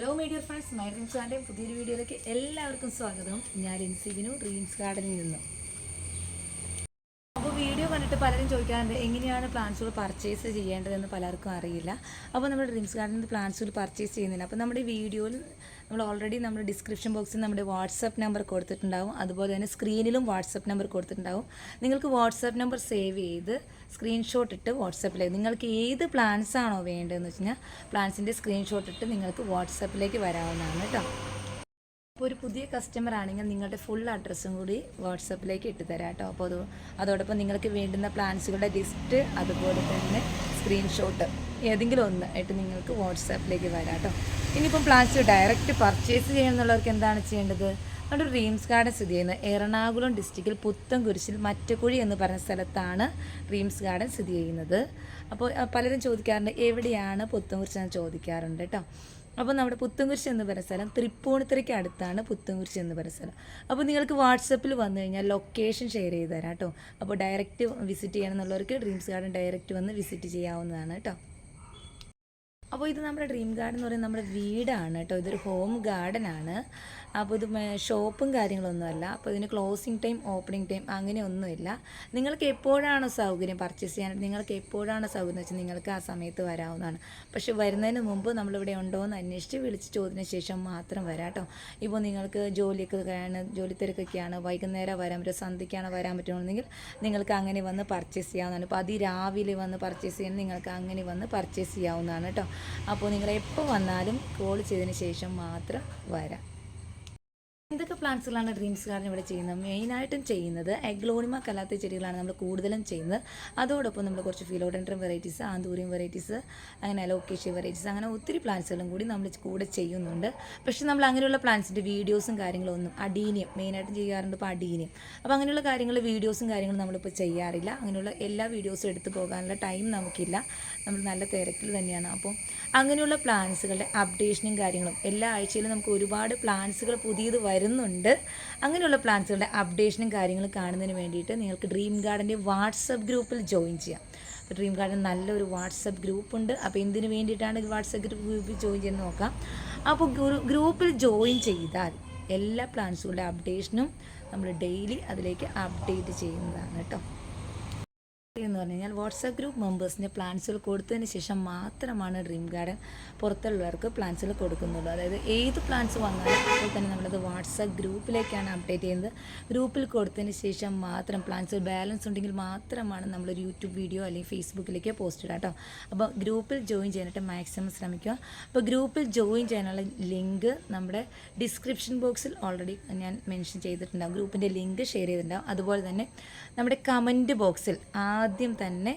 Hello my dear friends my Dreams Garden പുതിയൊരു വീഡിയോയിലേക്ക് എല്ലാവർക്കും സ്വാഗതം. ഞാൻ ഇൻസിബിനു ഡ്രീംസ് ഗാർഡനിൽ നിന്നും. അപ്പോൾ വീഡിയോ കണ്ടിട്ട് പലരും ചോദിക്കാറുണ്ട് എങ്ങനെയാണ് പ്ലാന്റ്സുകൾ പർച്ചേസ് ചെയ്യേണ്ടതെന്ന് പലർക്കും അറിയില്ല. അപ്പോൾ നമ്മുടെ ഡ്രീംസ് ഗാർഡനിൽ പ്ലാന്റ്സുകൾ പർച്ചേസ് ചെയ്യുന്നില്ല. അപ്പോൾ നമ്മുടെ വീഡിയോയിൽ നമ്മൾ ഓൾറെഡി നമ്മുടെ ഡിസ്ക്രിപ്ഷൻ ബോക്സിൽ നമ്മുടെ വാട്സപ്പ് നമ്പർ കൊടുത്തിട്ടുണ്ടാവും. അതുപോലെ തന്നെ സ്ക്രീനിലും വാട്സപ്പ് നമ്പർ കൊടുത്തിട്ടുണ്ടാവും. നിങ്ങൾക്ക് വാട്സപ്പ് നമ്പർ സേവ് ചെയ്ത് സ്ക്രീൻഷോട്ട് ഇട്ട് വാട്സപ്പിലേക്ക് നിങ്ങൾക്ക് ഏത് പ്ലാൻസ് ആണോ വേണ്ടതെന്ന് വെച്ച് കഴിഞ്ഞാൽ പ്ലാൻസിന്റെ സ്ക്രീൻഷോട്ട് ഇട്ട് നിങ്ങൾക്ക് വാട്സപ്പിലേക്ക് വരാവുന്നതാണ് കേട്ടോ അപ്പോൾ ഒരു പുതിയ കസ്റ്റമർ ആണെങ്കിൽ നിങ്ങളുടെ ഫുൾ അഡ്രസ്സും കൂടി വാട്സപ്പിലേക്ക് ഇട്ട് തരാം കേട്ടോ അപ്പോൾ അത് അതോടൊപ്പം നിങ്ങൾക്ക് വേണ്ടുന്ന പ്ലാൻസുകളുടെ ലിസ്റ്റ് അതുപോലെ തന്നെ സ്ക്രീൻഷോട്ട് ഏതെങ്കിലും ഒന്ന് ആയിട്ട് നിങ്ങൾക്ക് വാട്സാപ്പിലേക്ക് വരാം കേട്ടോ ഇനിയിപ്പം പ്ലാൻസ് ഡയറക്റ്റ് പർച്ചേസ് ചെയ്യണമെന്നുള്ളവർക്ക് എന്താണ് ചെയ്യേണ്ടത്? നമ്മുടെ ഡ്രീംസ് ഗാർഡൻ സ്ഥിതി ചെയ്യുന്നത് എറണാകുളം ഡിസ്ട്രിക്റ്റിൽ പുത്തൻകുരിശിൽ മറ്റക്കുഴി എന്ന് പറഞ്ഞ സ്ഥലത്താണ് ഡ്രീംസ് ഗാർഡൻ സ്ഥിതി ചെയ്യുന്നത്. അപ്പോൾ പലരും ചോദിക്കാറുണ്ട് എവിടെയാണ് പുത്തൻകുരിശ് എന്ന് ചോദിക്കാറുണ്ട് കേട്ടോ അപ്പോൾ നമ്മുടെ പുത്തൻകുരിശ് എന്ന് പറയുന്ന സ്ഥലം തൃപ്പൂണിത്തറയ്ക്ക് അടുത്താണ് പുത്തൻകുരിശ് എന്ന് പറയുന്ന സ്ഥലം. അപ്പോൾ നിങ്ങൾക്ക് വാട്സപ്പിൽ വന്നു കഴിഞ്ഞാൽ ലൊക്കേഷൻ ഷെയർ ചെയ്ത് തരാം കേട്ടോ. അപ്പോൾ ഡയറക്റ്റ് വിസിറ്റ് ചെയ്യണമെന്നുള്ളവർക്ക് ഡ്രീംസ് ഗാർഡൻ ഡയറക്റ്റ് വന്ന് വിസിറ്റ് ചെയ്യാവുന്നതാണ് കേട്ടോ. അപ്പോൾ ഇത് നമ്മുടെ ഡ്രീം ഗാർഡൻ എന്ന് പറയുന്നത് നമ്മുടെ വീടാണ് കേട്ടോ. ഇതൊരു ഹോം ഗാർഡൻ ആണ്. അപ്പോൾ ഇത് ഷോപ്പും കാര്യങ്ങളൊന്നുമല്ല. അപ്പോൾ ഇതിന് ക്ലോസിങ് ടൈം ഓപ്പണിംഗ് ടൈം അങ്ങനെയൊന്നുമില്ല. നിങ്ങൾക്ക് എപ്പോഴാണ് സൗകര്യം പർച്ചേസ് ചെയ്യാൻ? നിങ്ങൾക്ക് എപ്പോഴാണ് സൗകര്യം വെച്ചാൽ നിങ്ങൾക്ക് ആ സമയത്ത് വരാവുന്നതാണ്. പക്ഷേ വരുന്നതിന് മുമ്പ് നമ്മളിവിടെ ഉണ്ടോ എന്ന് അന്വേഷിച്ച് വിളിച്ച് ചോദിച്ചതിന് ശേഷം മാത്രം വരാം കേട്ടോ. ഇപ്പോൾ നിങ്ങൾക്ക് ജോലിയൊക്കെയാണ് ജോലി തിരക്കൊക്കെയാണ് വൈകുന്നേരം വരാൻ പറ്റും സന്ധ്യയ്ക്കാണ് വരാൻ പറ്റുമെന്നുണ്ടെങ്കിൽ നിങ്ങൾക്ക് അങ്ങനെ വന്ന് പർച്ചേസ് ചെയ്യാവുന്നതാണ്. ഇപ്പോൾ അതിരാവിലെ വന്ന് പർച്ചേസ് ചെയ്യാൻ നിങ്ങൾക്ക് അങ്ങനെ വന്ന് പർച്ചേസ് ചെയ്യാവുന്നതാണ് കേട്ടോ. അപ്പോൾ നിങ്ങൾ എപ്പോൾ വന്നാലും കോൾ ചെയ്തതിന് ശേഷം മാത്രം വരാം. എന്തൊക്കെ പ്ലാന്റ്സുകളാണ് ഡ്രീംസ് ഗാർഡൻ ഇവിടെ ചെയ്യുന്നത്? മെയിനായിട്ടും ചെയ്യുന്നത് എഗ്ലോണിമ കലാത്ത ചെടികളാണ് നമ്മൾ കൂടുതലും ചെയ്യുന്നത്. അതോടൊപ്പം നമ്മൾ കുറച്ച് ഫിലോഡൻഡ്രം വെറൈറ്റീസ് ആന്തൂരിയം വെറൈറ്റീസ് അങ്ങനെ അലോക്കേഷ്യ വെറൈറ്റീസ് അങ്ങനെ ഒത്തിരി പ്ലാന്റ്സുകളും കൂടി നമ്മൾ കൂടെ ചെയ്യുന്നുണ്ട്. പക്ഷേ നമ്മൾ അങ്ങനെയുള്ള പ്ലാന്റ്സിന്റെ വീഡിയോസും കാര്യങ്ങളും ഒന്നും അടീനിയം മെയിനായിട്ടും ചെയ്യാറുണ്ട് ഇപ്പോൾ അടീനിയം. അപ്പോൾ അങ്ങനെയുള്ള കാര്യങ്ങൾ വീഡിയോസും കാര്യങ്ങളും നമ്മളിപ്പോൾ ചെയ്യാറില്ല. അങ്ങനെയുള്ള എല്ലാ വീഡിയോസും എടുത്തു പോകാനുള്ള ടൈം നമുക്കില്ല. നമ്മൾ നല്ല തിരക്കിൽ തന്നെയാണ്. അപ്പോൾ അങ്ങനെയുള്ള പ്ലാൻസുകളുടെ അപ്ഡേഷനും കാര്യങ്ങളും എല്ലാ ആഴ്ചയിലും നമുക്ക് ഒരുപാട് പ്ലാൻസുകൾ പുതിയത് വരുന്നുണ്ട്. അങ്ങനെയുള്ള പ്ലാൻസുകളുടെ അപ്ഡേഷനും കാര്യങ്ങളും കാണുന്നതിന് വേണ്ടിയിട്ട് നിങ്ങൾക്ക് ഡ്രീം ഗാർഡന്റെ വാട്സപ്പ് ഗ്രൂപ്പിൽ ജോയിൻ ചെയ്യാം. ഡ്രീം ഗാർഡൻ നല്ലൊരു വാട്സപ്പ് ഗ്രൂപ്പുണ്ട്. അപ്പോൾ എന്തിനു വേണ്ടിയിട്ടാണ് വാട്സപ്പ് ഗ്രൂപ്പിൽ ജോയിൻ ചെയ്യുന്നത് നോക്കാം. അപ്പോൾ ഗ്രൂപ്പിൽ ജോയിൻ ചെയ്താൽ എല്ലാ പ്ലാൻസുകളുടെ അപ്ഡേഷനും നമ്മൾ ഡെയിലി അതിലേക്ക് അപ്ഡേറ്റ് ചെയ്യുന്നതാണ് കേട്ടോ. പറഞ്ഞു കഴിഞ്ഞാൽ വാട്സാപ്പ് ഗ്രൂപ്പ് മെമ്പേഴ്സിന് പ്ലാൻസുകൾ കൊടുത്തതിന് ശേഷം മാത്രമാണ് ഡ്രീം ഗാർഡൻ പുറത്തുള്ളവർക്ക് പ്ലാൻസുകൾ കൊടുക്കുന്നുള്ളൂ. അതായത് ഏത് പ്ലാൻസ് വന്നാലും അപ്പോൾ തന്നെ നമ്മളത് വാട്സാപ്പ് ഗ്രൂപ്പിലേക്കാണ് അപ്ഡേറ്റ് ചെയ്യുന്നത്. ഗ്രൂപ്പിൽ കൊടുത്തതിന് ശേഷം മാത്രം പ്ലാൻസ് ബാലൻസ് ഉണ്ടെങ്കിൽ മാത്രമാണ് നമ്മളൊരു യൂട്യൂബ് വീഡിയോ അല്ലെങ്കിൽ ഫേസ്ബുക്കിലേക്ക് പോസ്റ്റ് ഇടാം കേട്ടോ. അപ്പോൾ ഗ്രൂപ്പിൽ ജോയിൻ ചെയ്യാനായിട്ട് മാക്സിമം ശ്രമിക്കുക. അപ്പോൾ ഗ്രൂപ്പിൽ ജോയിൻ ചെയ്യാനുള്ള ലിങ്ക് നമ്മുടെ ഡിസ്ക്രിപ്ഷൻ ബോക്സിൽ ഓൾറെഡി ഞാൻ മെൻഷൻ ചെയ്തിട്ടുണ്ടാകും ഗ്രൂപ്പിന്റെ ലിങ്ക് ഷെയർ ചെയ്തിട്ടുണ്ടാകും അതുപോലെ തന്നെ നമ്മുടെ കമന്റ് ബോക്സിൽ ആദ്യം തന്നെ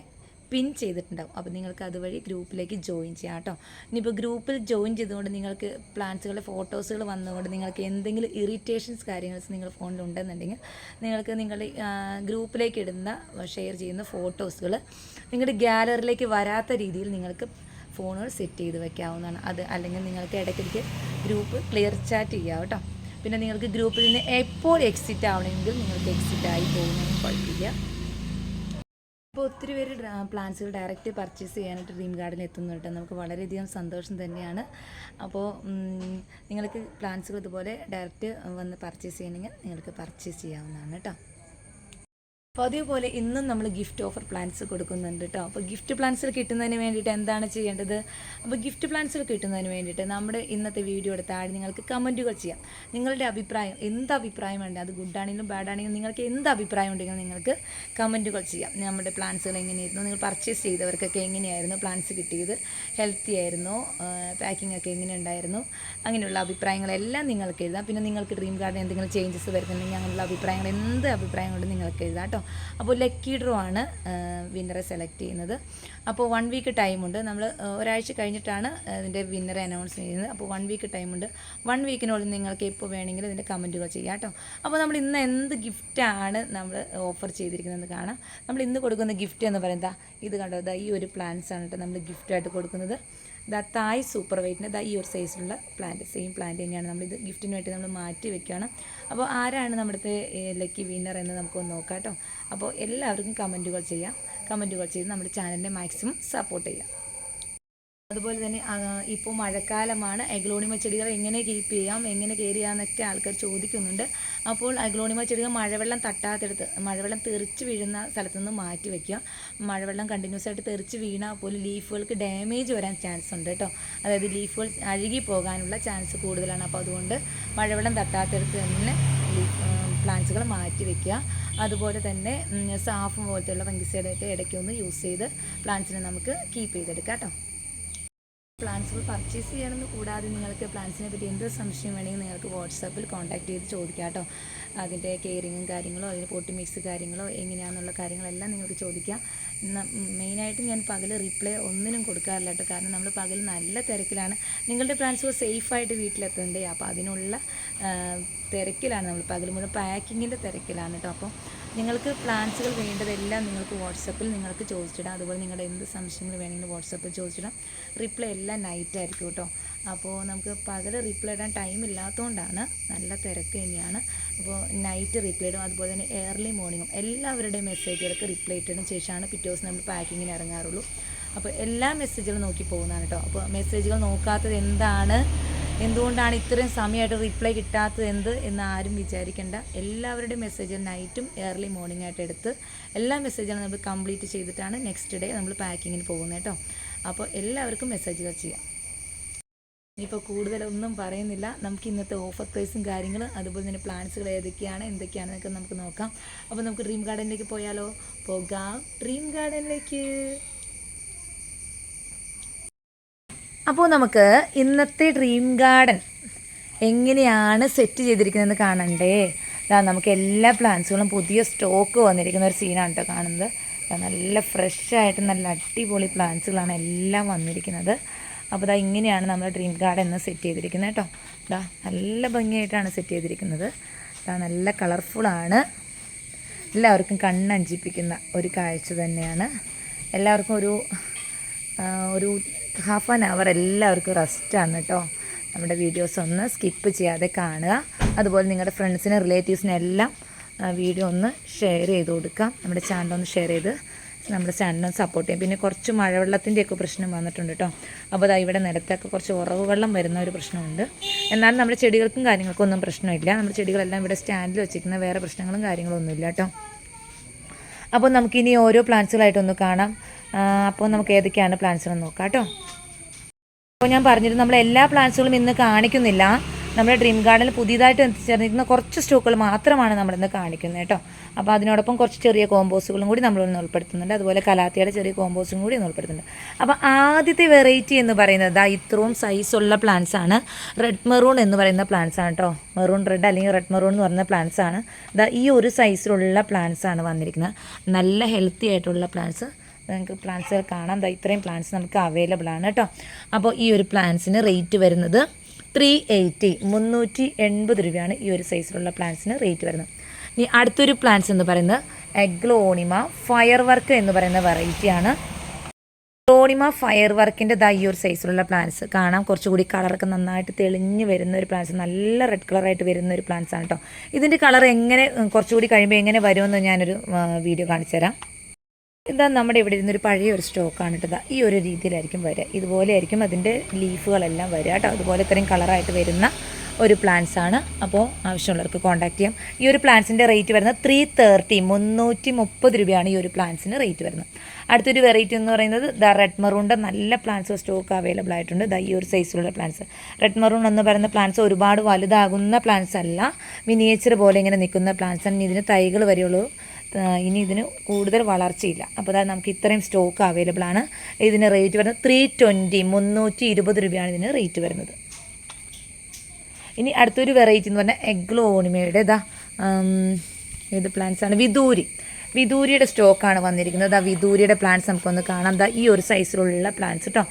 പിൻ ചെയ്തിട്ടുണ്ടാവും. അപ്പോൾ നിങ്ങൾക്ക് അതുവഴി ഗ്രൂപ്പിലേക്ക് ജോയിൻ ചെയ്യാം കേട്ടോ. ഇനിയിപ്പോൾ ഗ്രൂപ്പിൽ ജോയിൻ ചെയ്തുകൊണ്ട് നിങ്ങൾക്ക് പ്ലാന്റ്സുകളുടെ ഫോട്ടോസുകൾ വന്നുകൊണ്ട് നിങ്ങൾക്ക് എന്തെങ്കിലും ഇറിറ്റേഷൻസ് കാര്യങ്ങൾ നിങ്ങൾ ഫോണിൽ ഉണ്ടെന്നുണ്ടെങ്കിൽ നിങ്ങൾക്ക് നിങ്ങളുടെ ഗ്രൂപ്പിലേക്ക് ഇടുന്ന ഷെയർ ചെയ്യുന്ന ഫോട്ടോസുകൾ നിങ്ങളുടെ ഗ്യാലറിയിലേക്ക് വരാത്ത രീതിയിൽ നിങ്ങൾക്ക് ഫോണുകൾ സെറ്റ് ചെയ്ത് വെക്കാവുന്നതാണ്. അത് അല്ലെങ്കിൽ നിങ്ങൾക്ക് ഇടയ്ക്കിടയ്ക്ക് ഗ്രൂപ്പ് ക്ലിയർ ചാറ്റ് ചെയ്യാം കേട്ടോ. പിന്നെ നിങ്ങൾക്ക് ഗ്രൂപ്പിൽ നിന്ന് എപ്പോൾ എക്സിറ്റ് ആവണമെങ്കിൽ നിങ്ങൾക്ക് എക്സിറ്റ് ആയി പോകുന്നതിന് കുഴപ്പമില്ല. ഇപ്പോൾ ഒത്തിരി പേര് പ്ലാൻസുകൾ ഡയറക്റ്റ് പർച്ചേസ് ചെയ്യാനായിട്ട് ഡ്രീം ഗാർഡനിൽ എത്തുന്നുണ്ട് നമുക്ക് വളരെയധികം സന്തോഷം തന്നെയാണ്. അപ്പോൾ നിങ്ങൾക്ക് പ്ലാൻസുകൾ ഇതുപോലെ ഡയറക്റ്റ് വന്ന് പർച്ചേസ് ചെയ്യണമെങ്കിൽ നിങ്ങൾക്ക് പർച്ചേസ് ചെയ്യാവുന്നതാണ് കേട്ടോ. അപ്പോൾ അതേപോലെ ഇന്നും നമ്മൾ ഗിഫ്റ്റ് ഓഫർ പ്ലാൻസ് കൊടുക്കുന്നുണ്ട് കേട്ടോ അപ്പോൾ ഗിഫ്റ്റ് പ്ലാൻസിൽ കിട്ടുന്നതിന് വേണ്ടിയിട്ട് എന്താണ് ചെയ്യേണ്ടത്? അപ്പോൾ ഗിഫ്റ്റ് പ്ലാൻസിൽ കിട്ടുന്നതിന് വേണ്ടിയിട്ട് നമ്മുടെ ഇന്നത്തെ വീഡിയോയുടെ താഴെ നിങ്ങൾക്ക് കമന്റുകൾ ചെയ്യാം. നിങ്ങളുടെ അഭിപ്രായം എന്ത് അഭിപ്രായം വേണ്ടത് അത് ഗുഡ് ആണെങ്കിലും ബാഡ് ആണെങ്കിലും നിങ്ങൾക്ക് എന്ത് അഭിപ്രായം ഉണ്ടെങ്കിലും നിങ്ങൾക്ക് കമന്റുകൾ ചെയ്യാം. നമ്മുടെ പ്ലാൻസുകൾ എങ്ങനെയായിരുന്നു? നിങ്ങൾ പർച്ചേസ് ചെയ്തവർക്കൊക്കെ എങ്ങനെയായിരുന്നു പ്ലാൻസ് കിട്ടിയത്? ഹെൽത്തി ആയിരുന്നോ പാക്കിംഗ് ഒക്കെ എങ്ങനെ ഉണ്ടായിരുന്നു? അങ്ങനെയുള്ള അഭിപ്രായങ്ങളെല്ലാം നിങ്ങൾക്ക് എഴുതാം. പിന്നെ നിങ്ങൾക്ക് ഡ്രീം ഗാർഡൻ എന്തെങ്കിലും ചേഞ്ചസ് വരുന്നുണ്ടെങ്കിൽ അങ്ങനെയുള്ള അഭിപ്രായങ്ങൾ എന്ത് അഭിപ്രായം കൊണ്ട് നിങ്ങൾക്ക് എഴുതാം കേട്ടോ അപ്പോൾ ലക്കി ഡ്രോ ആണ് വിന്നറെ സെലക്ട് ചെയ്യുന്നത്. അപ്പോൾ വൺ വീക്ക് ടൈമുണ്ട് നമ്മൾ ഒരാഴ്ച കഴിഞ്ഞിട്ടാണ് ഇതിന്റെ വിന്നറെ അനൗൺസ് ചെയ്യുന്നത്. അപ്പോൾ വൺ വീക്ക് ടൈമുണ്ട് വൺ വീക്കിനുള്ളിൽ നിങ്ങൾക്ക് എപ്പോൾ വേണമെങ്കിലും ഇതിന്റെ കമന്റുകൾ ചെയ്യാം കേട്ടോ അപ്പോൾ നമ്മൾ ഇന്ന് എന്ത് ഗിഫ്റ്റാണ് നമ്മൾ ഓഫർ ചെയ്തിരിക്കുന്നത് കാണാം. നമ്മൾ ഇന്ന് കൊടുക്കുന്ന ഗിഫ്റ്റ് എന്ന് പറയുന്നത് ഇത് കണ്ടോ? ഈ ഒരു പ്ലാൻസ് ആണ് കേട്ടോ നമ്മൾ ഗിഫ്റ്റായിട്ട് കൊടുക്കുന്നത്. ദാ തായ് സൂപ്പർ വൈറ്റിന്റെ ദാ ഈ ഒരു സൈസിലുള്ള പ്ലാന്റ് സെയിം പ്ലാന്റ് തന്നെയാണ്. നമ്മൾ ഇത് ഗിഫ്റ്റിന് വേണ്ടി നമ്മൾ മാറ്റി വെക്കുകയാണ്. അപ്പോൾ ആരാണ് നമ്മുടെ ലക്കി വിന്നർ എന്ന് നമുക്കൊന്ന് നോക്കാം കേട്ടോ. അപ്പോൾ എല്ലാവർക്കും കമന്റുകൾ ചെയ്യാം. കമന്റുകൾ ചെയ്ത് നമ്മുടെ ചാനലിനെ മാക്സിമം സപ്പോർട്ട് ചെയ്യാം. അതുപോലെ തന്നെ ഇപ്പോൾ മഴക്കാലമാണ്. അഗ്ലോണിമ ചെടികൾ എങ്ങനെ കീപ്പ് ചെയ്യാം എങ്ങനെ കെയർ ചെയ്യാമെന്നൊക്കെ ആൾക്കാർ ചോദിക്കുന്നുണ്ട്. അപ്പോൾ അഗ്ലോണിമ ചെടികൾ മഴവെള്ളം തട്ടാത്തെടുത്ത് മഴവെള്ളം തെറിച്ച് വീഴുന്ന സ്ഥലത്ത് നിന്ന് മാറ്റി വയ്ക്കുക മഴവെള്ളം കണ്ടിന്യൂസ് ആയിട്ട് തെറിച്ച് വീണാൽ പോലും ലീഫുകൾക്ക് ഡാമേജ് വരാൻ ചാൻസ് ഉണ്ട് കേട്ടോ. അതായത് ലീഫുകൾ അഴുകി പോകാനുള്ള ചാൻസ് കൂടുതലാണ്. അപ്പോൾ അതുകൊണ്ട് മഴവെള്ളം തട്ടാത്തെടുത്ത് തന്നെ പ്ലാന്റ്സുകൾ മാറ്റി വയ്ക്കുക അതുപോലെ തന്നെ സാഫും പോലത്തെയുള്ള ഫംഗിസൈഡൊക്കെ ഇടയ്ക്ക് ഒന്ന് യൂസ് ചെയ്ത് പ്ലാന്റ്സിനെ നമുക്ക് കീപ്പ് ചെയ്തെടുക്കാം കേട്ടോ. പ്ലാൻസുകൾ പർച്ചേസ് ചെയ്യണമെന്ന് കൂടാതെ നിങ്ങൾക്ക് പ്ലാൻസിനെ പറ്റി എന്ത് സംശയം വേണമെങ്കിൽ നിങ്ങൾക്ക് വാട്സാപ്പിൽ കോൺടാക്ട് ചെയ്ത് ചോദിക്കാം കേട്ടോ. അതിന്റെ കെയറിങ്ങും കാര്യങ്ങളോ അതിന്റെ പൊട്ടി മിക്സ് കാര്യങ്ങളോ എങ്ങനെയാണെന്നുള്ള കാര്യങ്ങളെല്ലാം നിങ്ങൾക്ക് ചോദിക്കാം. മെയിനായിട്ട് ഞാൻ പകൽ റിപ്ലൈ ഒന്നിനും കൊടുക്കാറില്ല കേട്ടോ. കാരണം നമ്മൾ പകൽ നല്ല തിരക്കിലാണ്. നിങ്ങളുടെ പ്ലാൻസുകൾ സേഫായിട്ട് വീട്ടിലെത്തണ്ടേ? അപ്പോൾ അതിനുള്ള തിരക്കിലാണ് നമ്മൾ പകൽ മുഴുവൻ പാക്കിങ്ങിന്റെ തിരക്കിലാണ് കേട്ടോ. അപ്പോൾ നിങ്ങൾക്ക് പ്ലാൻസുകൾ വേണ്ടതെല്ലാം നിങ്ങൾക്ക് വാട്സപ്പിൽ നിങ്ങൾക്ക് ചോദിച്ചിടാം. അതുപോലെ നിങ്ങളുടെ എന്ത് സംശയങ്ങൾ വേണമെങ്കിലും വാട്സപ്പിൽ ചോദിച്ചിടാം. റിപ്ലൈ എല്ലാം നൈറ്റ് ആയിരിക്കും കേട്ടോ അപ്പോൾ നമുക്ക് പകൽ റിപ്ലൈ ഇടാൻ ടൈം ഇല്ലാത്തതുകൊണ്ടാണ് നല്ല തിരക്ക് തന്നെയാണ്. അപ്പോൾ നൈറ്റ് റിപ്ലൈ ഇടും. അതുപോലെ തന്നെ ഏർലി മോർണിംഗും എല്ലാവരുടെയും മെസ്സേജുകൾക്ക് റിപ്ലൈ ഇട്ടതിന് ശേഷമാണ് പിറ്റേ ദിവസം നമ്മൾ പാക്കിങ്ങിന് ഇറങ്ങാറുള്ളൂ. അപ്പോൾ എല്ലാ മെസ്സേജുകളും നോക്കി പോകുന്നതാണ് കേട്ടോ അപ്പോൾ മെസ്സേജുകൾ നോക്കാത്തത് എന്താണ്? എന്തുകൊണ്ടാണ് ഇത്രയും സമയമായിട്ട് റിപ്ലൈ കിട്ടാത്തത്? എന്ത്? എന്ന് ആരും വിചാരിക്കേണ്ട. എല്ലാവരുടെയും മെസ്സേജ് നൈറ്റും ഏർലി മോർണിംഗ് ആയിട്ട് എടുത്ത് എല്ലാ മെസ്സേജുകളും നമ്മൾ കംപ്ലീറ്റ് ചെയ്തിട്ടാണ് നെക്സ്റ്റ് ഡേ നമ്മൾ പാക്കിങ്ങിന് പോകുന്നത് കേട്ടോ. അപ്പോൾ എല്ലാവർക്കും മെസ്സേജുകൾ ചെയ്യാം. ഇനിയിപ്പോൾ കൂടുതലൊന്നും പറയുന്നില്ല. നമുക്ക് ഇന്നത്തെ ഓഫർ പ്രൈസും കാര്യങ്ങളും അതുപോലെ തന്നെ പ്ലാൻസുകൾ ഏതൊക്കെയാണ് എന്തൊക്കെയാണെന്നൊക്കെ നമുക്ക് നോക്കാം. അപ്പോൾ നമുക്ക് ഡ്രീം ഗാർഡനിലേക്ക് പോയാലോ? പോകാം. ഡ്രീം ഗാർഡനിലേക്ക് അപ്പോൾ നമുക്ക് ഇന്നത്തെ ഡ്രീം ഗാർഡൻ എങ്ങനെയാണ് സെറ്റ് ചെയ്തിരിക്കുന്നതെന്ന് കാണണ്ടേ? ദാ നമുക്ക് എല്ലാ പ്ലാന്റ്സുകളും പുതിയ സ്റ്റോക്ക് വന്നിരിക്കുന്ന ഒരു സീനാണ് കേട്ടോ കാണുന്നത്. നല്ല ഫ്രഷ് ആയിട്ട് നല്ല അടിപൊളി പ്ലാന്റ്സുകളാണ് എല്ലാം വന്നിരിക്കുന്നത്. അപ്പോൾ ദാ ഇങ്ങനെയാണ് നമ്മൾ ഡ്രീം ഗാർഡൻ എന്ന് സെറ്റ് ചെയ്തിരിക്കുന്നത് കേട്ടോ ഇതാ നല്ല ഭംഗിയായിട്ടാണ് സെറ്റ് ചെയ്തിരിക്കുന്നത്. ദാ നല്ല കളർഫുള്ളാണ് എല്ലാവർക്കും കണ്ണഞ്ചിപ്പിക്കുന്ന ഒരു കാഴ്ച തന്നെയാണ്. എല്ലാവർക്കും ഒരു ഒരു ഹാഫ് ആൻ അവർ എല്ലാവർക്കും റെസ്റ്റാണ് കേട്ടോ. നമ്മുടെ വീഡിയോസ് ഒന്ന് സ്കിപ്പ് ചെയ്യാതെ കാണുക. അതുപോലെ നിങ്ങളുടെ ഫ്രണ്ട്സിനും റിലേറ്റീവ്സിനും എല്ലാം വീഡിയോ ഒന്ന് ഷെയർ ചെയ്ത് കൊടുക്കാം. നമ്മുടെ ചാനൽ ഒന്ന് ഷെയർ ചെയ്ത് നമ്മുടെ ചാനലിനെ സപ്പോർട്ട് ചെയ്യാം. പിന്നെ കുറച്ച് മഴവെള്ളത്തിന്റെയൊക്കെ പ്രശ്നം വന്നിട്ടുണ്ട് കേട്ടോ. അപ്പോൾ അതാ ഇവിടെ നിലത്തൊക്കെ കുറച്ച് ഉറവ് വെള്ളം വരുന്ന ഒരു പ്രശ്നമുണ്ട്. എന്നാലും നമ്മുടെ ചെടികൾക്കും കാര്യങ്ങൾക്കൊന്നും പ്രശ്നമില്ല. നമ്മുടെ ചെടികളെല്ലാം ഇവിടെ സ്റ്റാൻഡിൽ വെച്ചിരിക്കുന്ന വേറെ പ്രശ്നങ്ങളും കാര്യങ്ങളും ഒന്നുമില്ല കേട്ടോ. അപ്പോൾ നമുക്കിനി ഓരോ പ്ലാന്റ്സുകളായിട്ടൊന്ന് കാണാം. അപ്പോൾ നമുക്ക് ഏതൊക്കെയാണ് പ്ലാന്റ്സുകൾ നോക്കാം കേട്ടോ. അപ്പോൾ ഞാൻ പറഞ്ഞിരുന്നു നമ്മൾ എല്ലാ പ്ലാന്റ്സുകളും ഇന്ന് കാണിക്കുന്നില്ല. നമ്മുടെ ഡ്രീം ഗാർഡനിൽ പുതിയതായിട്ട് എത്തിച്ചേർന്നിരിക്കുന്ന കുറച്ച് സ്റ്റോക്കുകൾ മാത്രമാണ് നമ്മളിന്ന് കാണിക്കുന്നത് കേട്ടോ. അപ്പോൾ അതിനോടൊപ്പം കുറച്ച് ചെറിയ കോമ്പോസുകളും കൂടി നമ്മൾ നമ്മളിന്ന് ഉൾപ്പെടുത്തുന്നുണ്ട്. അതുപോലെ കലാത്തിയുടെ ചെറിയ കോമ്പോസും കൂടി ഒന്ന് ഉൾപ്പെടുത്തുന്നുണ്ട്. അപ്പോൾ ആദ്യത്തെ വെറൈറ്റി എന്ന് പറയുന്നത് ദാ ഇത്രയും സൈസുള്ള പ്ലാന്റ്സ് ആണ്. റെഡ് മെറൂൺ എന്ന് പറയുന്ന പ്ലാന്റ്സ് ആണ് കേട്ടോ. മെറൂൺ റെഡ് അല്ലെങ്കിൽ റെഡ് മെറൂൺ എന്ന് പറയുന്ന പ്ലാന്റ്സ് ആണ്. ദാ ഈ ഒരു സൈസിലുള്ള പ്ലാന്റ്സ് ആണ് വന്നിരിക്കുന്നത്. നല്ല ഹെൽത്തി ആയിട്ടുള്ള പ്ലാന്റ്സ് നിങ്ങൾക്ക് പ്ലാന്റ്സ് കാണാം. ഇത്രയും പ്ലാന്റ്സ് നമുക്ക് അവൈലബിൾ ആണ് കേട്ടോ. അപ്പോൾ ഈ ഒരു പ്ലാന്റ്സിന് റേറ്റ് വരുന്നത് ത്രീ എയ്റ്റി മുന്നൂറ്റി എൺപത് രൂപയാണ് ഈ ഒരു സൈസിലുള്ള പ്ലാന്റ്സിന് റേറ്റ് വരുന്നത്. ഇനി അടുത്തൊരു പ്ലാന്റ്സ് എന്ന് പറയുന്നത് എഗ്ലോണിമ ഫയർ വർക്ക് എന്ന് പറയുന്ന വെറൈറ്റിയാണ് എഗ്ലോണിമ ഫയർ വർക്കിന്റെ ദാ ഈ ഒരു സൈസിലുള്ള പ്ലാന്റ്സ് കാണാം. കുറച്ചുകൂടി കളറൊക്കെ നന്നായിട്ട് തെളിഞ്ഞു വരുന്ന ഒരു പ്ലാന്റ്സ് നല്ല റെഡ് കളറായിട്ട് വരുന്ന ഒരു പ്ലാന്റ്സ് ആണ് കേട്ടോ ഇതിന്റെ കളർ എങ്ങനെ കുറച്ചുകൂടി കഴിയുമ്പോൾ എങ്ങനെ വരുമെന്ന് ഞാനൊരു വീഡിയോ കാണിച്ചു തരാം ഇതാ നമ്മുടെ ഇവിടെ ഇരുന്നൊരു പഴയ ഒരു സ്റ്റോക്കാണ് കേട്ടോ. ഈ ഒരു രീതിയിലായിരിക്കും വരിക. ഇതുപോലെ ആയിരിക്കും അതിന്റെ ലീഫുകളെല്ലാം വരിക കേട്ടോ. അതുപോലെ ഇത്രയും കളറായിട്ട് വരുന്ന ഒരു പ്ലാന്റ്സ് ആണ്. അപ്പോൾ ആവശ്യമുള്ളവർക്ക് കോൺടാക്ട് ചെയ്യാം. ഈ ഒരു പ്ലാന്റ്സിന്റെ റേറ്റ് വരുന്നത് ത്രീ തേർട്ടി മുന്നൂറ്റി മുപ്പത് രൂപയാണ് ഈ ഒരു പ്ലാന്റ്സിന് റേറ്റ് വരുന്നത്. അടുത്തൊരു വെറൈറ്റി എന്ന് പറയുന്നത് ദ റെഡ് മറൂണിന്റെ നല്ല പ്ലാന്റ്സ് സ്റ്റോക്ക് അവൈലബിൾ ആയിട്ടുണ്ട്. ദ ഈ ഒരു സൈസിലുള്ള പ്ലാന്റ്സ് റെഡ് മറൂൺ എന്ന് പറയുന്ന പ്ലാന്റ്സ് ഒരുപാട് വലുതാകുന്ന പ്ലാന്റ്സ് അല്ല. മിനിയേച്ചർ പോലെ ഇങ്ങനെ നിൽക്കുന്ന പ്ലാന്റ്സ് ആണ്. ഇതിന് തൈകൾ വരെയുള്ളൂ. ഇനി ഇതിന് കൂടുതൽ വളർച്ചയില്ല. അപ്പോൾ അതായത് നമുക്ക് ഇത്രയും സ്റ്റോക്ക് അവൈലബിൾ ആണ്. ഇതിന് റേറ്റ് വരുന്നത് ത്രീ ട്വന്റി മുന്നൂറ്റി ഇരുപത് രൂപയാണ് ഇതിന് റേറ്റ് വരുന്നത്. ഇനി അടുത്തൊരു വെറൈറ്റി എന്ന് പറഞ്ഞാൽ എഗ്ലോണിമയുടെ ഇതാ ഏത് പ്ലാന്റ്സ് ആണ്? വിദൂരി. വിദൂരിയുടെ സ്റ്റോക്കാണ് വന്നിരിക്കുന്നത്. ആ വിദൂരിയുടെ പ്ലാന്റ്സ് നമുക്കൊന്ന് കാണാം. ദാ ഈ ഒരു സൈസിലുള്ള പ്ലാന്റ്സ് കേട്ടോ